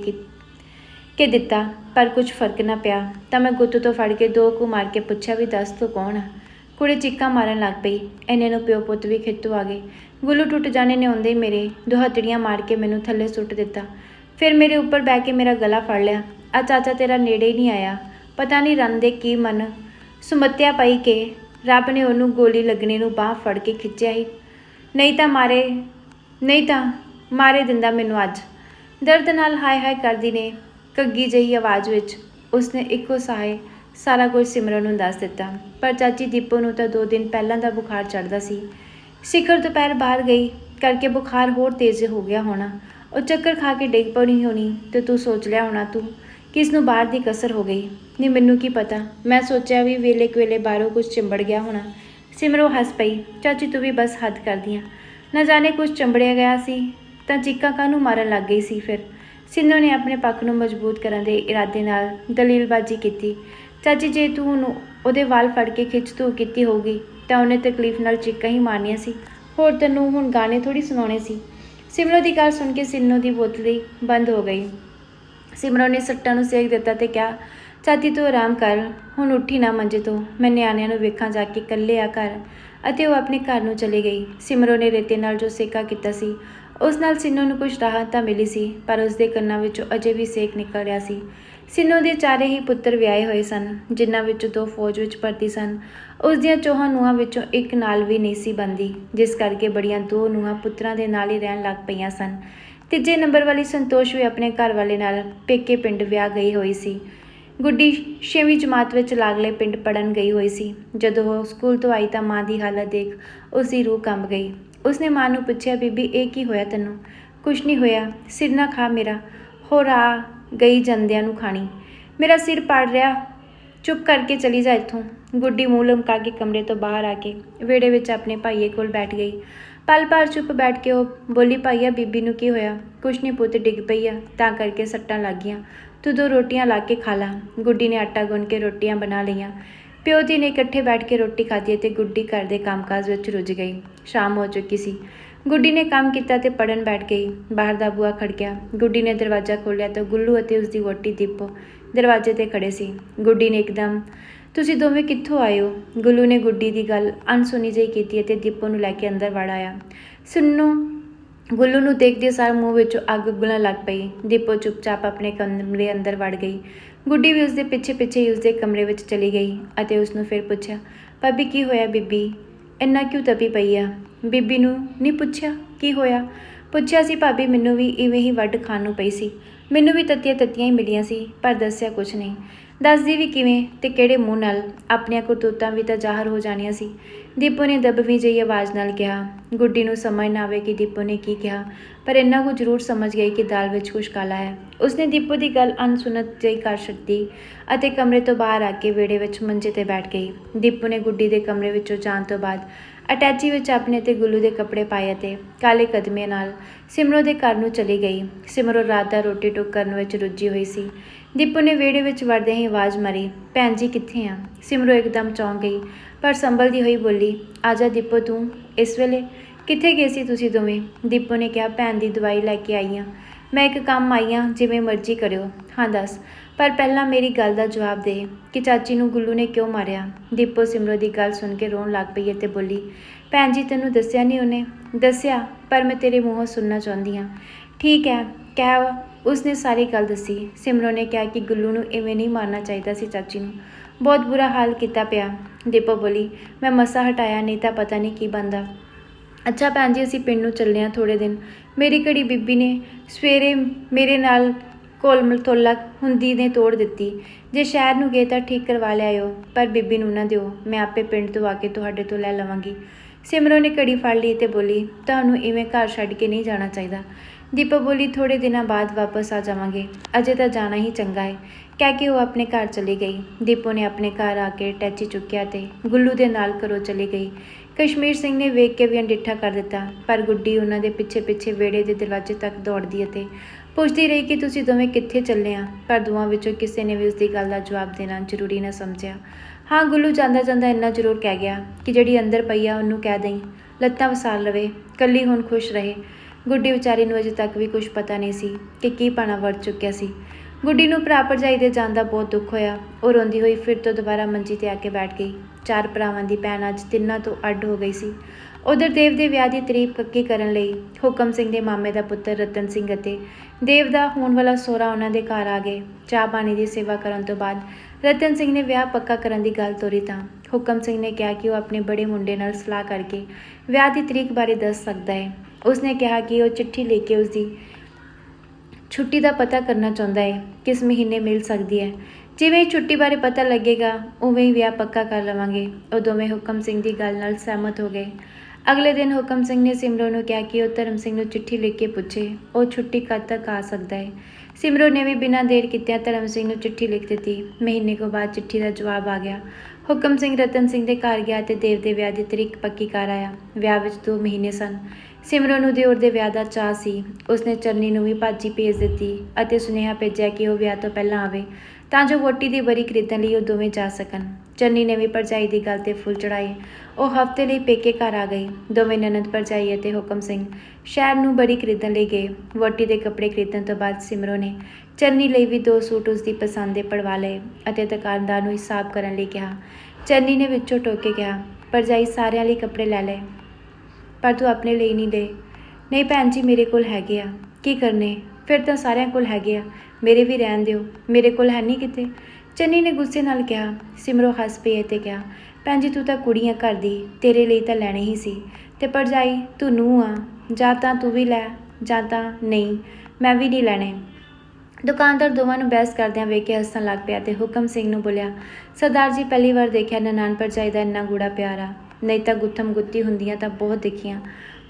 ਕਿ ਦਿੱਤਾ, ਪਰ ਕੁਝ ਫ਼ਰਕ ਨਾ ਪਿਆ। ਤਾਂ ਮੈਂ ਗੁੱਤ ਤੋਂ ਫੜ ਕੇ ਦੋ ਕੁ ਮਾਰ ਕੇ ਪੁੱਛਿਆ ਵੀ ਦੱਸ ਤੂੰ ਕੌਣ ਆ? ਕੁੜੀ ਚੀਕਾਂ ਮਾਰਨ ਲੱਗ ਪਈ। ਐਨੇ ਨੂੰ ਪਿਓ ਪੁੱਤ ਵੀ ਖਿੱਤੂ ਆ ਗਏ। ਗੁੱਲੂ ਟੁੱਟ ਜਾਣੇ ਨੇ ਆਉਂਦੇ ਹੀ ਮੇਰੇ ਦੁਹੱਤੜੀਆਂ ਮਾਰ ਕੇ ਮੈਨੂੰ ਥੱਲੇ ਸੁੱਟ ਦਿੱਤਾ। ਫਿਰ ਮੇਰੇ ਉੱਪਰ ਬੈ ਕੇ ਮੇਰਾ ਗਲਾ ਫੜ ਲਿਆ। ਆ ਚਾਚਾ ਤੇਰਾ ਨੇੜੇ ਹੀ ਨਹੀਂ ਆਇਆ। ਪਤਾ ਨਹੀਂ ਰੰਨ ਦੇ ਕੀ ਮਨ। ਸੁਮੱਤਿਆ ਪਈ ਕਿ ਰੱਬ ਨੇ ਉਹਨੂੰ ਗੋਲੀ ਲੱਗਣੇ ਨੂੰ ਬਾਹ ਫੜ ਕੇ ਖਿੱਚਿਆ ਹੀ ਨਹੀਂ ਤਾਂ ਮਾਰੇ, ਨਹੀਂ ਤਾਂ ਮਾਰੇ ਦਿੰਦਾ ਮੈਨੂੰ ਅੱਜ। ਦਰਦ ਨਾਲ ਹਾਏ ਹਾਏ ਕਰਦੀ ਨੇ। ਕੱਗੀ ਜਿਹੀ ਆਵਾਜ਼ ਵਿੱਚ ਉਸਨੇ ਇੱਕੋ ਸਾਹੇ ਸਾਰਾ ਕੁਝ ਸਿਮਰਨ ਨੂੰ ਦੱਸ ਦਿੱਤਾ। ਪਰ ਚਾਚੀ ਦੀਪੋ ਨੂੰ ਤਾਂ ਦੋ ਦਿਨ ਪਹਿਲਾਂ ਦਾ ਬੁਖਾਰ ਚੜਦਾ ਸੀ। ਸਿਖਰ ਦੁਪਹਿਰ ਬਾਹਰ ਗਈ, ਕਰਕੇ ਬੁਖਾਰ ਹੋਰ ਤੇਜ਼ ਹੋ ਗਿਆ ਹੋਣਾ। ਉਹ ਚੱਕਰ ਖਾ ਕੇ ਡਿੱਗ ਪਣੀ ਹੋਣੀ ਤੇ ਤੂੰ ਸੋਚ ਲਿਆ ਹੋਣਾ ਤੂੰ, ਕਿਸ ਨੂੰ ਬਾਹਰ ਦੀ ਕਸਰ ਹੋ ਗਈ? ਨਹੀਂ ਮੈਨੂੰ ਕੀ ਪਤਾ? ਮੈਂ ਸੋਚਿਆ ਵੀ ਵੇਲੇ ਕਵੇਲੇ ਬਾਹਰੋਂ ਕੁਝ ਚਿੰਬੜ ਗਿਆ ਹੋਣਾ। ਸਿਮਰੋ ਹੱਸ ਪਈ, ਚਾਚੀ ਤੂੰ ਵੀ ਬਸ ਹੱਦ ਕਰਦੀਆਂ ਨਾ ਜਾਣੇ ਕੁਝ ਚੰਬੜਿਆ ਗਿਆ ਸੀ, ਤਾਂ ਚੀਕਾਂ ਕਾਹਨੂੰ ਮਾਰਨ ਲੱਗ ਗਈ ਸੀ ਫਿਰ? ਸਿੰਨੂ ਨੇ ਆਪਣੇ ਪੱਖ ਨੂੰ ਮਜ਼ਬੂਤ ਕਰਨ ਦੇ ਇਰਾਦੇ ਨਾਲ ਦਲੀਲਬਾਜ਼ੀ ਕੀਤੀ। ਚਾਚੀ ਜੇ ਤੂੰ ਉਹਨੂੰ ਉਹਦੇ ਵਾਲ ਫੜ ਕੇ ਖਿੱਚ ਤੂੰ ਕੀਤੀ ਹੋਊਗੀ ਤਾਂ ਉਹਨੇ ਤਕਲੀਫ ਨਾਲ ਚੀਕਾਂ ਹੀ ਮਾਰਨੀਆਂ ਸੀ। ਹੋਰ ਤੈਨੂੰ ਹੁਣ ਗਾਣੇ ਥੋੜੀ ਸੁਣਾਉਣੇ ਸੀ। ਸਿਮਰੋ ਦੀ ਗੱਲ ਸੁਣ ਕੇ ਸਿੰਨੂ ਦੀ ਬੋਤਲੀ ਬੰਦ ਹੋ ਗਈ। ਸਿਮਰੋ ਨੇ ਸੱਟਾਂ ਨੂੰ ਸੇਕ ਦਿੱਤਾ ਤੇ ਕਿਹਾ, ਚਾਚੀ ਤੂੰ ਆਰਾਮ ਕਰ, ਹੁਣ ਉੱਠੀ ਨਾ ਮੰਜੇ ਤੋਂ। ਮੈਂ ਨਿਆਣਿਆਂ ਨੂੰ ਵੇਖਾਂ ਜਾ ਕੇ ਇਕੱਲੇ ਆ ਘਰ। ਅਤੇ ਉਹ ਆਪਣੇ ਘਰ ਨੂੰ ਚਲੀ ਗਈ। ਸਿਮਰੋ ਨੇ ਰੇਤੇ ਨਾਲ ਜੋ ਸੇਕਾ ਕੀਤਾ ਸੀ, ਉਸ ਨਾਲ ਸਿੰਨੂ ਨੂੰ ਕੁਝ ਰਾਹਤ ਤਾਂ ਮਿਲੀ ਸੀ, ਪਰ ਉਸ ਦੇ ਕੰਨਾਂ ਵਿੱਚੋਂ ਅਜੇ ਵੀ ਸੇਕ ਨਿਕਲ ਰਿਹਾ ਸੀ। ਸਿੰਨੂ ਦੇ ਚਾਰੇ ਹੀ ਪੁੱਤਰ ਵਿਆਹੇ ਹੋਏ ਸਨ, ਜਿਨ੍ਹਾਂ ਵਿੱਚੋਂ ਦੋ ਫੌਜ ਵਿੱਚ ਭਰਤੀ ਸਨ। ਉਸ ਦੀਆਂ ਚੌਹਾਂ ਨੂੰਹਾਂ ਵਿੱਚੋਂ ਇੱਕ ਨਾਲ ਵੀ ਨਹੀਂ ਸੀ ਬੰਦੀ ਜਿਸ ਕਰਕੇ ਬੜੀਆਂ ਦੋ ਨੂੰਹਾਂ ਪੁੱਤਰਾਂ ਦੇ ਨਾਲ ਹੀ ਰਹਿਣ ਲੱਗ ਪਈਆਂ ਸਨ। ਤੀਜੇ ਨੰਬਰ ਵਾਲੀ ਸੰਤੋਸ਼ ਵੀ ਆਪਣੇ ਘਰ ਵਾਲੇ ਨਾਲ ਪੇਕੇ ਪਿੰਡ ਵਿਆਹ ਗਈ ਹੋਈ ਸੀ। ਗੁੱਡੀ ਛੇਵੀਂ ਜਮਾਤ ਵਿੱਚ ਲਾਗਲੇ ਪਿੰਡ ਪੜਨ ਗਈ ਹੋਈ ਸੀ। ਜਦੋਂ ਉਹ ਸਕੂਲ ਤੋਂ ਆਈ ਤਾਂ ਮਾਂ ਦੀ ਹਾਲਤ ਦੇਖ ਉਸ ਦੀ ਰੂਹ ਕੰਬ ਗਈ। ਉਸਨੇ ਮਾਂ ਨੂੰ ਪੁੱਛਿਆ, ਬੀਬੀ, ਇਹ ਕੀ ਹੋਇਆ ਤੈਨੂੰ? ਕੁਛ ਨਹੀਂ ਹੋਇਆ। ਸਿਰ ਨਾ ਖਾ ਮੇਰਾ। ਹੋਰ ਆ ਗਈ ਜਾਂਦਿਆਂ ਨੂੰ ਖਾਣੀ। ਮੇਰਾ ਸਿਰ ਪੜ ਰਿਹਾ। ਚੁੱਪ ਕਰਕੇ ਚਲੀ ਜਾ ਇੱਥੋਂ। ਗੁੱਡੀ ਮੂੰਹ ਲਮਕਾ ਕੇ ਕਮਰੇ ਤੋਂ ਬਾਹਰ ਆ ਕੇ ਵਿਹੜੇ ਵਿੱਚ ਆਪਣੇ ਭਾਈਏ ਕੋਲ ਬੈਠ ਗਈ। ਪਲ ਭਰ ਚੁੱਪ ਬੈਠ ਕੇ ਉਹ ਬੋਲੀ ਪਾਈਆ ਬੀਬੀ ਨੂੰ ਕੀ ਹੋਇਆ? ਕੁਛ ਨਹੀਂ ਪੁੱਤ, ਡਿੱਗ ਪਈ ਆ। ਤਾਂ ਕਰਕੇ ਸੱਟਾਂ ਲੱਗ ਗਈਆਂ ਤੂੰ ਦੋ ਰੋਟੀਆਂ ਲਾ ਕੇ ਖਾ ਲਾ। ਗੁੱਡੀ ਨੇ ਆਟਾ ਗੁੰਨ ਕੇ ਰੋਟੀਆਂ ਬਣਾ ਲਈਆਂ। ਪਿਓ ਜੀ ਨੇ ਇਕੱਠੇ ਬੈਠ ਕੇ ਰੋਟੀ ਖਾਧੀ ਤੇ ਗੁੱਡੀ ਘਰ ਦੇ ਕੰਮਕਾਜ ਵਿੱਚ ਰੁੱਝ ਗਈ। ਸ਼ਾਮ ਹੋ ਚੁੱਕੀ ਸੀ। ਗੁੱਡੀ ਨੇ ਕੰਮ ਕੀਤਾ ਤੇ ਪੜਨ ਬੈਠ ਗਈ। ਬਾਹਰ ਦਾ ਬੂਹਾ ਖੜਕਿਆ ਗੁੱਡੀ ਨੇ ਦਰਵਾਜ਼ਾ ਖੋਲ੍ਹਿਆ ਤਾਂ ਗੁੱਲੂ ਅਤੇ ਉਸਦੀ ਵੋਟੀ ਦੀਪੋ ਦਰਵਾਜ਼ੇ ਤੇ ਖੜੇ ਸੀ। ਗੁੱਡੀ ਨੇ ਇੱਕਦਮ, ਤੁਸੀਂ ਦੋਵੇਂ ਕਿੱਥੋਂ ਆਏ ਹੋ? ਗੁੱਲੂ ਨੇ ਗੁੱਡੀ ਦੀ ਗੱਲ ਅਣਸੁਣੀ ਜਿਹੀ ਕੀਤੀ ਅਤੇ ਦੀਪੋ ਨੂੰ ਲੈ ਕੇ ਅੰਦਰ ਵੜ ਆਇਆ। ਸੁਣੋ ਗੁੱਲੂ ਨੂੰ ਦੇਖਦੇ ਸਾਰ ਮੂੰਹ ਵਿੱਚੋਂ ਅੱਗ ਉਗਲਣ ਲੱਗ ਪਈ। ਦੀਪੋ ਚੁੱਪਚਾਪ ਆਪਣੇ ਕਮਰੇ ਅੰਦਰ ਵੜ ਗਈ। ਗੁੱਡੀ ਵੀ ਉਸਦੇ ਪਿੱਛੇ ਪਿੱਛੇ ਹੀ ਉਸਦੇ ਕਮਰੇ ਵਿੱਚ ਚਲੀ ਗਈ ਅਤੇ ਉਸ ਨੂੰ ਫਿਰ ਪੁੱਛਿਆ, ਭਾਬੀ, ਕੀ ਹੋਇਆ ਬੀਬੀ? ਇੰਨਾ ਕਿਉਂ ਤਪੀ ਪਈ ਆ? ਬੀਬੀ ਨੂੰ ਨਹੀਂ ਪੁੱਛਿਆ ਕੀ ਹੋਇਆ। ਪੁੱਛਿਆ ਸੀ ਭਾਬੀ ਮੈਨੂੰ ਵੀ ਇਵੇਂ ਹੀ ਵੱਢ ਖਾਣ ਨੂੰ ਪਈ ਸੀ। ਮੈਨੂੰ ਵੀ ਤੱਤੀਆਂ ਤੱਤੀਆਂ ਹੀ ਮਿਲੀਆਂ ਸੀ, ਪਰ ਦੱਸਿਆ ਕੁਝ ਨਹੀਂ। ਦੱਸਦੀ ਵੀ ਕਿਵੇਂ ਤੇ ਕਿਹੜੇ ਮੂੰਹ ਨਾਲ ਆਪਣੀਆਂ ਕਰਤੂਤਾਂ ਵੀ ਤਾਂ ਜ਼ਾਹਰ ਹੋ ਜਾਣੀਆਂ ਸੀ। ਦੀਪੋ ਨੇ ਦਬਵੀਂ ਜਿਹੀ ਆਵਾਜ਼ ਨਾਲ ਕਿਹਾ, ਗੁੱਡੀ ਨੂੰ ਸਮਝ ਨਾ ਆਵੇ ਕਿ ਦੀਪੋ ਨੇ ਕੀ ਕਿਹਾ, ਪਰ ਇੰਨਾ ਕੁ ਜ਼ਰੂਰ ਸਮਝ ਗਈ ਕਿ ਦਾਲ ਵਿੱਚ ਕੁਝ ਕਾਲਾ ਹੈ। ਉਸਨੇ ਦੀਪੂ ਦੀ ਗੱਲ ਅਣਸੁਣਤ ਜਿਹੀ ਕਰ ਸਕਦੀ ਅਤੇ ਕਮਰੇ ਤੋਂ ਬਾਹਰ ਆ ਕੇ ਵਿਹੜੇ ਵਿੱਚ ਮੰਜੇ ਤੇ ਬੈਠ ਗਈ। ਦੀਪੂ ਨੇ ਗੁੱਡੀ ਦੇ ਕਮਰੇ ਵਿੱਚੋਂ ਜਾਣ ਤੋਂ ਬਾਅਦ ਅਟੈਚੀ ਵਿੱਚ ਆਪਣੇ ਤੇ ਗੁੱਲੂ ਦੇ ਕੱਪੜੇ ਪਾਏ ਅਤੇ ਕਾਲੇ ਕਦਮੇ ਨਾਲ ਸਿਮਰੋ ਦੇ ਘਰ ਨੂੰ ਚਲੀ ਗਈ। ਸਿਮਰੋ ਰਾਤ ਦਾ ਰੋਟੀ ਟੁੱਕ ਕਰਨ ਵਿੱਚ ਰੁੱਝੀ ਹੋਈ ਸੀ। ਦੀਪੂ ਨੇ ਵਿਹੜੇ ਵਿੱਚ ਵੜਦਿਆਂ ਹੀ ਆਵਾਜ਼ ਮਾਰੀ, ਭੈਣ ਜੀ ਕਿੱਥੇ ਆ? ਸਿਮਰੋ ਇੱਕਦਮ ਚੌਂਕ ਗਈ, ਪਰ ਸੰਭਲਦੀ ਹੋਈ ਬੋਲੀ ਆਜਾ ਦੀਪੋ, ਤੂੰ ਇਸ ਵੇਲੇ ਕਿੱਥੇ ਗਏ ਸੀ ਤੁਸੀਂ ਦੋਵੇਂ? ਦੀਪੋ ਨੇ ਕਿਹਾ, ਭੈਣ ਦੀ ਦਵਾਈ ਲੈ ਕੇ ਆਈ ਹਾਂ ਮੈਂ ਇੱਕ ਕੰਮ ਆਈ ਹਾਂ ਜਿਵੇਂ ਮਰਜ਼ੀ ਕਰਿਓ। ਹਾਂ, ਦੱਸ ਪਰ ਪਹਿਲਾਂ ਮੇਰੀ ਗੱਲ ਦਾ ਜਵਾਬ ਦੇ ਕਿ ਚਾਚੀ ਨੂੰ ਗੁੱਲੂ ਨੇ ਕਿਉਂ ਮਾਰਿਆ? ਦੀਪੋ ਸਿਮਰੋ ਦੀ ਗੱਲ ਸੁਣ ਕੇ ਰੋਣ ਲੱਗ ਪਈ ਅਤੇ ਬੋਲੀ, ਭੈਣ ਜੀ, ਤੈਨੂੰ ਦੱਸਿਆ ਨਹੀਂ ਉਹਨੇ? ਦੱਸਿਆ, ਪਰ ਮੈਂ ਤੇਰੇ ਮੂੰਹੋਂ ਸੁਣਨਾ ਚਾਹੁੰਦੀ ਹਾਂ। ਠੀਕ ਹੈ, ਕਹਿ ਉਸਨੇ ਸਾਰੀ ਗੱਲ ਦੱਸੀ। ਸਿਮਰੋ ਨੇ ਕਿਹਾ ਕਿ ਗੁੱਲੂ ਨੂੰ ਇਵੇਂ ਨਹੀਂ ਮਾਰਨਾ ਚਾਹੀਦਾ ਸੀ ਚਾਚੀ ਨੂੰ। ਬਹੁਤ ਬੁਰਾ ਹਾਲ ਕੀਤਾ ਪਿਆ। ਦੀਪੋ ਬੋਲੀ, ਮੈਂ ਮਸਾ ਹਟਾਇਆ, ਨਹੀਂ ਤਾਂ ਪਤਾ ਨਹੀਂ ਕੀ ਬੰਦਾ ਅੱਛਾ ਭੈਣ ਜੀ, ਅਸੀਂ ਪਿੰਡ ਨੂੰ ਚੱਲੇ ਹਾਂ ਥੋੜੇ ਦਿਨ। ਮੇਰੀ ਘੜੀ ਬੀਬੀ ਨੇ ਸਵੇਰੇ ਮੇਰੇ ਨਾਲ ਕੋਲ ਮਲਥੋਲਾ ਹੁੰਦੀ ਨੇ ਤੋੜ ਦਿੱਤੀ। ਜੇ ਸ਼ਹਿਰ ਨੂੰ ਗਏ ਤਾਂ ਠੀਕ ਕਰਵਾ ਲਿਆਇਓ ਪਰ ਬੀਬੀ ਨੂੰ ਨਾ ਦਿਓ। ਮੈਂ ਆਪੇ ਪਿੰਡ ਤੋਂ ਆ ਕੇ ਤੁਹਾਡੇ ਤੋਂ ਲੈ ਲਵਾਂਗੀ। ਸਿਮਰੋ ਨੇ ਘੜੀ ਫੜ ਲਈ ਤੇ ਬੋਲੀ, ਤੁਹਾਨੂੰ ਇਵੇਂ ਘਰ ਛੱਡ ਕੇ ਨਹੀਂ ਜਾਣਾ ਚਾਹੀਦਾ। ਦੀਪਾ ਬੋਲੀ ਥੋੜੇ ਦਿਨਾਂ ਬਾਅਦ ਵਾਪਸ ਆ ਜਾਵਾਂਗੇ। ਅਜੇ ਤਾਂ ਜਾਣਾ ਹੀ ਚੰਗਾ ਹੈ। ਕਹਿ ਕੇ ਉਹ ਆਪਣੇ ਘਰ ਚਲੀ ਗਈ। ਦੀਪੋ ਨੇ ਆਪਣੇ ਘਰ ਆ ਕੇ ਟੈਚੀ ਚੁੱਕਿਆ ਤੇ ਗੁੱਲੂ ਦੇ ਨਾਲ ਘਰੋਂ ਚਲੀ ਗਈ। ਕਸ਼ਮੀਰ ਸਿੰਘ ਨੇ ਵੇਖ ਕੇ ਵੀ ਅੰਡਿੱਠਾ ਕਰ ਦਿੱਤਾ, ਪਰ ਗੁੱਡੀ ਉਹਨਾਂ ਦੇ ਪਿੱਛੇ ਪਿੱਛੇ ਵਿਹੜੇ ਦੇ ਦਰਵਾਜ਼ੇ ਤੱਕ ਦੌੜਦੀ ਅਤੇ ਪੁੱਛਦੀ ਰਹੀ ਕਿ ਤੁਸੀਂ ਦੋਵੇਂ ਕਿੱਥੇ ਚੱਲੇ ਆ, ਪਰ ਦੋਵਾਂ ਵਿੱਚੋਂ ਕਿਸੇ ਨੇ ਵੀ ਉਸ ਦੀ ਗੱਲ ਦਾ ਜਵਾਬ ਦੇਣਾ ਜ਼ਰੂਰੀ ਨਾ ਸਮਝਿਆ। ਹਾਂ, ਗੁੱਲੂ ਜਾਂਦਾ ਜਾਂਦਾ ਇੰਨਾ ਜ਼ਰੂਰ ਕਹਿ ਗਿਆ ਕਿ ਜਿਹੜੀ ਅੰਦਰ ਪਈ ਆ ਉਹਨੂੰ ਕਹਿ ਦੇਈ, ਲੱਤਾਂ ਵਸਾਲ ਲਵੇ ਕੱਲੀ ਹੁਣ ਖੁਸ਼ ਰਹੇ। ਗੁੱਡੀ ਵਿਚਾਰੀ ਨੂੰ ਅਜੇ ਤੱਕ ਵੀ ਕੁਝ ਪਤਾ ਨਹੀਂ ਸੀ ਕਿ ਕੀ ਪਾਣਾ ਵਰਤ ਚੁੱਕਿਆ ਸੀ। ਗੁੱਡੀ ਨੂੰ ਭਰਾ ਭਰਜਾਈ ਦੇ ਜਾਣ ਦਾ ਬਹੁਤ ਦੁੱਖ ਹੋਇਆ। ਉਹ ਰੋਂਦੀ ਹੋਈ ਫਿਰ ਤੋਂ ਦੁਬਾਰਾ ਮੰਜੀ ਤੇ ਆ ਕੇ ਬੈਠ ਗਈ। ਚਾਰ ਭਰਾਵਾਂ ਦੀ ਭੈਣ ਅੱਜ ਤਿੰਨਾਂ ਤੋਂ ਅੱਡ ਹੋ ਗਈ ਸੀ। ਉਧਰ ਦੇਵ ਦੇ ਵਿਆਹ ਦੀ ਤਰੀਕ ਪੱਕੀ ਕਰਨ ਲਈ ਹੁਕਮ ਸਿੰਘ ਦੇ ਮਾਮੇ ਦਾ ਪੁੱਤਰ ਰਤਨ ਸਿੰਘ ਅਤੇ ਦੇਵ ਦਾ ਹੋਣ ਵਾਲਾ ਸੋਹਰਾ ਉਹਨਾਂ ਦੇ ਘਰ ਆ ਗਏ। ਚਾਹ ਪਾਣੀ ਦੀ ਸੇਵਾ ਕਰਨ ਤੋਂ ਬਾਅਦ ਰਤਨ ਸਿੰਘ ਨੇ ਵਿਆਹ ਪੱਕਾ ਕਰਨ ਦੀ ਗੱਲ ਤੋਰੀ ਤਾਂ ਹੁਕਮ ਸਿੰਘ ਨੇ ਕਿਹਾ ਕਿ ਉਹ ਆਪਣੇ ਬੜੇ ਮੁੰਡੇ ਨਾਲ ਸਲਾਹ ਕਰਕੇ ਵਿਆਹ ਦੀ ਤਰੀਕ ਬਾਰੇ ਦੱਸ ਸਕਦਾ ਹੈ। ਉਸਨੇ ਕਿਹਾ ਕਿ ਉਹ ਚਿੱਠੀ ਲੈ ਕੇ ਉਸਦੀ ਛੁੱਟੀ ਦਾ ਪਤਾ ਕਰਨਾ ਚਾਹੁੰਦਾ ਹੈ। ਕਿਸ ਮਹੀਨੇ ਮਿਲ ਸਕਦੀ ਹੈ? ਜਿਵੇਂ ਛੁੱਟੀ ਬਾਰੇ ਪਤਾ ਲੱਗੇਗਾ, ਉਵੇਂ ਹੀ ਵਿਆਹ ਪੱਕਾ ਕਰ ਲਵਾਂਗੇ। ਉਹ ਦੋਵੇਂ ਹੁਕਮ ਸਿੰਘ ਦੀ ਗੱਲ ਨਾਲ ਸਹਿਮਤ ਹੋ ਗਏ। ਅਗਲੇ ਦਿਨ ਹੁਕਮ ਸਿੰਘ ਨੇ ਸਿਮਰੋ ਨੂੰ ਕਿਹਾ ਕਿ ਉਹ ਧਰਮ ਸਿੰਘ ਨੂੰ ਚਿੱਠੀ ਲਿਖ ਕੇ ਪੁੱਛੇ, ਉਹ ਛੁੱਟੀ ਕਦ ਤੱਕ ਆ ਸਕਦਾ ਹੈ? ਸਿਮਰੋ ਨੇ ਵੀ ਬਿਨਾਂ ਦੇਰ ਕੀਤਿਆਂ ਧਰਮ ਸਿੰਘ ਨੂੰ ਚਿੱਠੀ ਲਿਖ ਦਿੱਤੀ। ਮਹੀਨੇ ਕੁ ਬਾਅਦ ਚਿੱਠੀ ਦਾ ਜਵਾਬ ਆ ਗਿਆ। ਹੁਕਮ ਸਿੰਘ ਰਤਨ ਸਿੰਘ ਦੇ ਘਰ ਗਿਆ ਤੇ ਦੇਵ ਦੇ ਵਿਆਹ ਦੀ ਤਰੀਕ ਪੱਕੀ ਕਰ ਆਇਆ। ਵਿਆਹ ਵਿੱਚ 2 ਮਹੀਨੇ ਸਨ। ਸਿਮਰਨ ਨੂੰ ਦਿਓਰ ਦੇ ਵਿਆਹ ਦਾ ਚਾਅ ਸੀ। ਉਸਨੇ ਚਰਨੀ ਨੂੰ ਵੀ ਭਾਜੀ ਭੇਜ ਦਿੱਤੀ ਅਤੇ ਸੁਨੇਹਾ ਭੇਜਿਆ ਕਿ ਉਹ ਵਿਆਹ ਤੋਂ ਪਹਿਲਾਂ ਆਵੇ, ਤਾਂ ਜੋ ਵੋਟੀ ਦੀ ਬਰੀ ਖਰੀਦਣ ਲਈ ਉਹ ਦੋਵੇਂ ਜਾ ਸਕਣ। ਚੰਨੀ ਨੇ ਵੀ ਭਰਜਾਈ ਦੀ ਗੱਲ ਤੇ ਫੁੱਲ ਚੜਾਏ ਉਹ ਹਫ਼ਤੇ ਲਈ ਪੇਕੇ ਘਰ ਆ ਗਈ। ਦੋਵੇਂ ਨਨਦ ਭਰਜਾਈ ਅਤੇ ਹੁਕਮ ਸਿੰਘ ਸ਼ਹਿਰ ਨੂੰ ਬੜੀ ਖਰੀਦਣ ਲਈ ਗਏ। ਵੋਟੀ ਦੇ ਕੱਪੜੇ ਖਰੀਦਣ ਤੋਂ ਬਾਅਦ ਸਿਮਰੋ ਨੇ ਚੰਨੀ ਲਈ ਵੀ ਦੋ ਸੂਟ ਉਸ ਦੀ ਪਸੰਦ ਦੇ ਪੜਵਾ ਲਏ ਅਤੇ ਦੁਕਾਨਦਾਰ ਨੂੰ ਹਿਸਾਬ ਕਰਨ ਲਈ ਕਿਹਾ। ਚੰਨੀ ਨੇ ਵਿੱਚੋਂ ਟੋਕੇ ਕਿਹਾ, ਭਰਜਾਈ, ਸਾਰਿਆਂ ਲਈ ਕੱਪੜੇ ਲੈ ਲਏ ਪਰ ਤੂੰ ਆਪਣੇ ਲਈ ਨਹੀਂ ਲਏ ਨਹੀਂ ਭੈਣ ਜੀ, ਮੇਰੇ ਕੋਲ ਹੈਗੇ ਆ। ਕੀ ਕਰਨੇ? ਫਿਰ ਤਾਂ ਸਾਰਿਆਂ ਕੋਲ ਹੈਗੇ ਆ। ਮੇਰੇ ਵੀ ਰਹਿਣ ਦਿਓ। ਮੇਰੇ ਕੋਲ ਹੈ ਨਹੀਂ ਕਿਤੇ। ਚੰਨੀ ਨੇ ਗੁੱਸੇ ਨਾਲ ਕਿਹਾ, ਸਿਮਰੋ ਹੱਸ ਪਈ ਤੇ ਕਿਹਾ, ਭੈਣ ਜੀ ਤੂੰ ਤਾਂ ਕੁੜੀਆਂ ਘਰ ਦੀ, ਤੇਰੇ ਲਈ ਤਾਂ ਲੈਣੇ ਹੀ ਸੀ। ਤੇ ਭਰਜਾਈ, ਤੂੰ ਨੂੰ ਆ, ਜਾਂ ਤਾਂ ਤੂੰ ਵੀ ਲੈ, ਜਾਂ ਤਾਂ ਨਹੀਂ, ਮੈਂ ਵੀ ਨਹੀਂ ਲੈਣੇ। ਦੁਕਾਨਦਾਰ ਦੋਵਾਂ ਨੂੰ ਬਹਿਸ ਕਰਦਿਆਂ ਵੇਖ ਕੇ ਹੱਸਣ ਲੱਗ ਪਿਆ ਤੇ ਹੁਕਮ ਸਿੰਘ ਨੂੰ ਬੋਲਿਆ, ਸਰਦਾਰ ਜੀ, ਪਹਿਲੀ ਵਾਰ ਦੇਖਿਆ ਨਨਾਨ ਭਰਜਾਈ ਦਾ ਇੰਨਾ ਗੂੜਾ ਪਿਆਰਾ ਨਹੀਂ ਤਾਂ ਗੁੱਥਮ ਗੁੱਤੀ ਹੁੰਦੀਆਂ ਤਾਂ ਬਹੁਤ ਦੇਖੀਆਂ।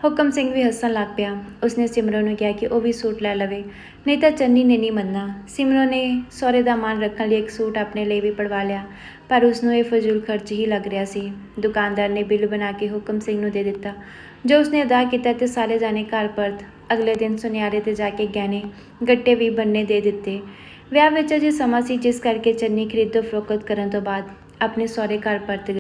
ਹੁਕਮ ਸਿੰਘ ਵੀ ਹੱਸਣ ਲੱਗ ਪਿਆ। ਉਸਨੇ ਸਿਮਰਨ ਨੂੰ ਕਿਹਾ ਕਿ ਉਹ ਵੀ ਸੂਟ ਲੈ ਲਵੇ। ਨਹੀਂ ਤਾਂ ਚੰਨੀ ਨੇ ਨਹੀਂ ਮੰਨਣਾ। ਸਿਮਰਨ ਨੇ ਸਹੁਰੇ ਦਾ ਮਾਨ ਰੱਖਣ ਲਈ ਇੱਕ ਸੂਟ ਆਪਣੇ ਲਈ ਵੀ ਪੜਵਾ ਲਿਆ, ਪਰ ਉਸ ਨੂੰ ਇਹ ਫਜ਼ੂਲ ਖਰਚ ਹੀ ਲੱਗ ਰਿਹਾ ਸੀ। ਦੁਕਾਨਦਾਰ ਨੇ ਬਿੱਲ ਬਣਾ ਕੇ ਹੁਕਮ ਸਿੰਘ ਨੂੰ ਦੇ ਦਿੱਤਾ। ਜੋ ਉਸਨੇ ਅਦਾ ਕੀਤਾ ਤੇ ਸਾਰੇ ਜਾਣੇ ਘਰ ਪਰਤ ਅਗਲੇ ਦਿਨ ਸੁਨਿਆਰੇ ਤੇ ਜਾ ਕੇ ਗਹਿਣੇ, ਗੱਟੇ ਵੀ ਬੰਨੇ ਦੇ ਦਿੱਤੇ। ਵਿਆਹ ਵਿੱਚ ਅਜੇ ਸਮਾਂ ਸੀ, ਜਿਸ ਕਰਕੇ ਚੰਨੀ ਖਰੀਦੋ ਫਰੋਖਤ ਕਰਨ ਤੋਂ ਬਾਅਦ ਆਪਣੇ ਸਹੁਰੇ ਘਰ ਪਰਤ ਗਈ।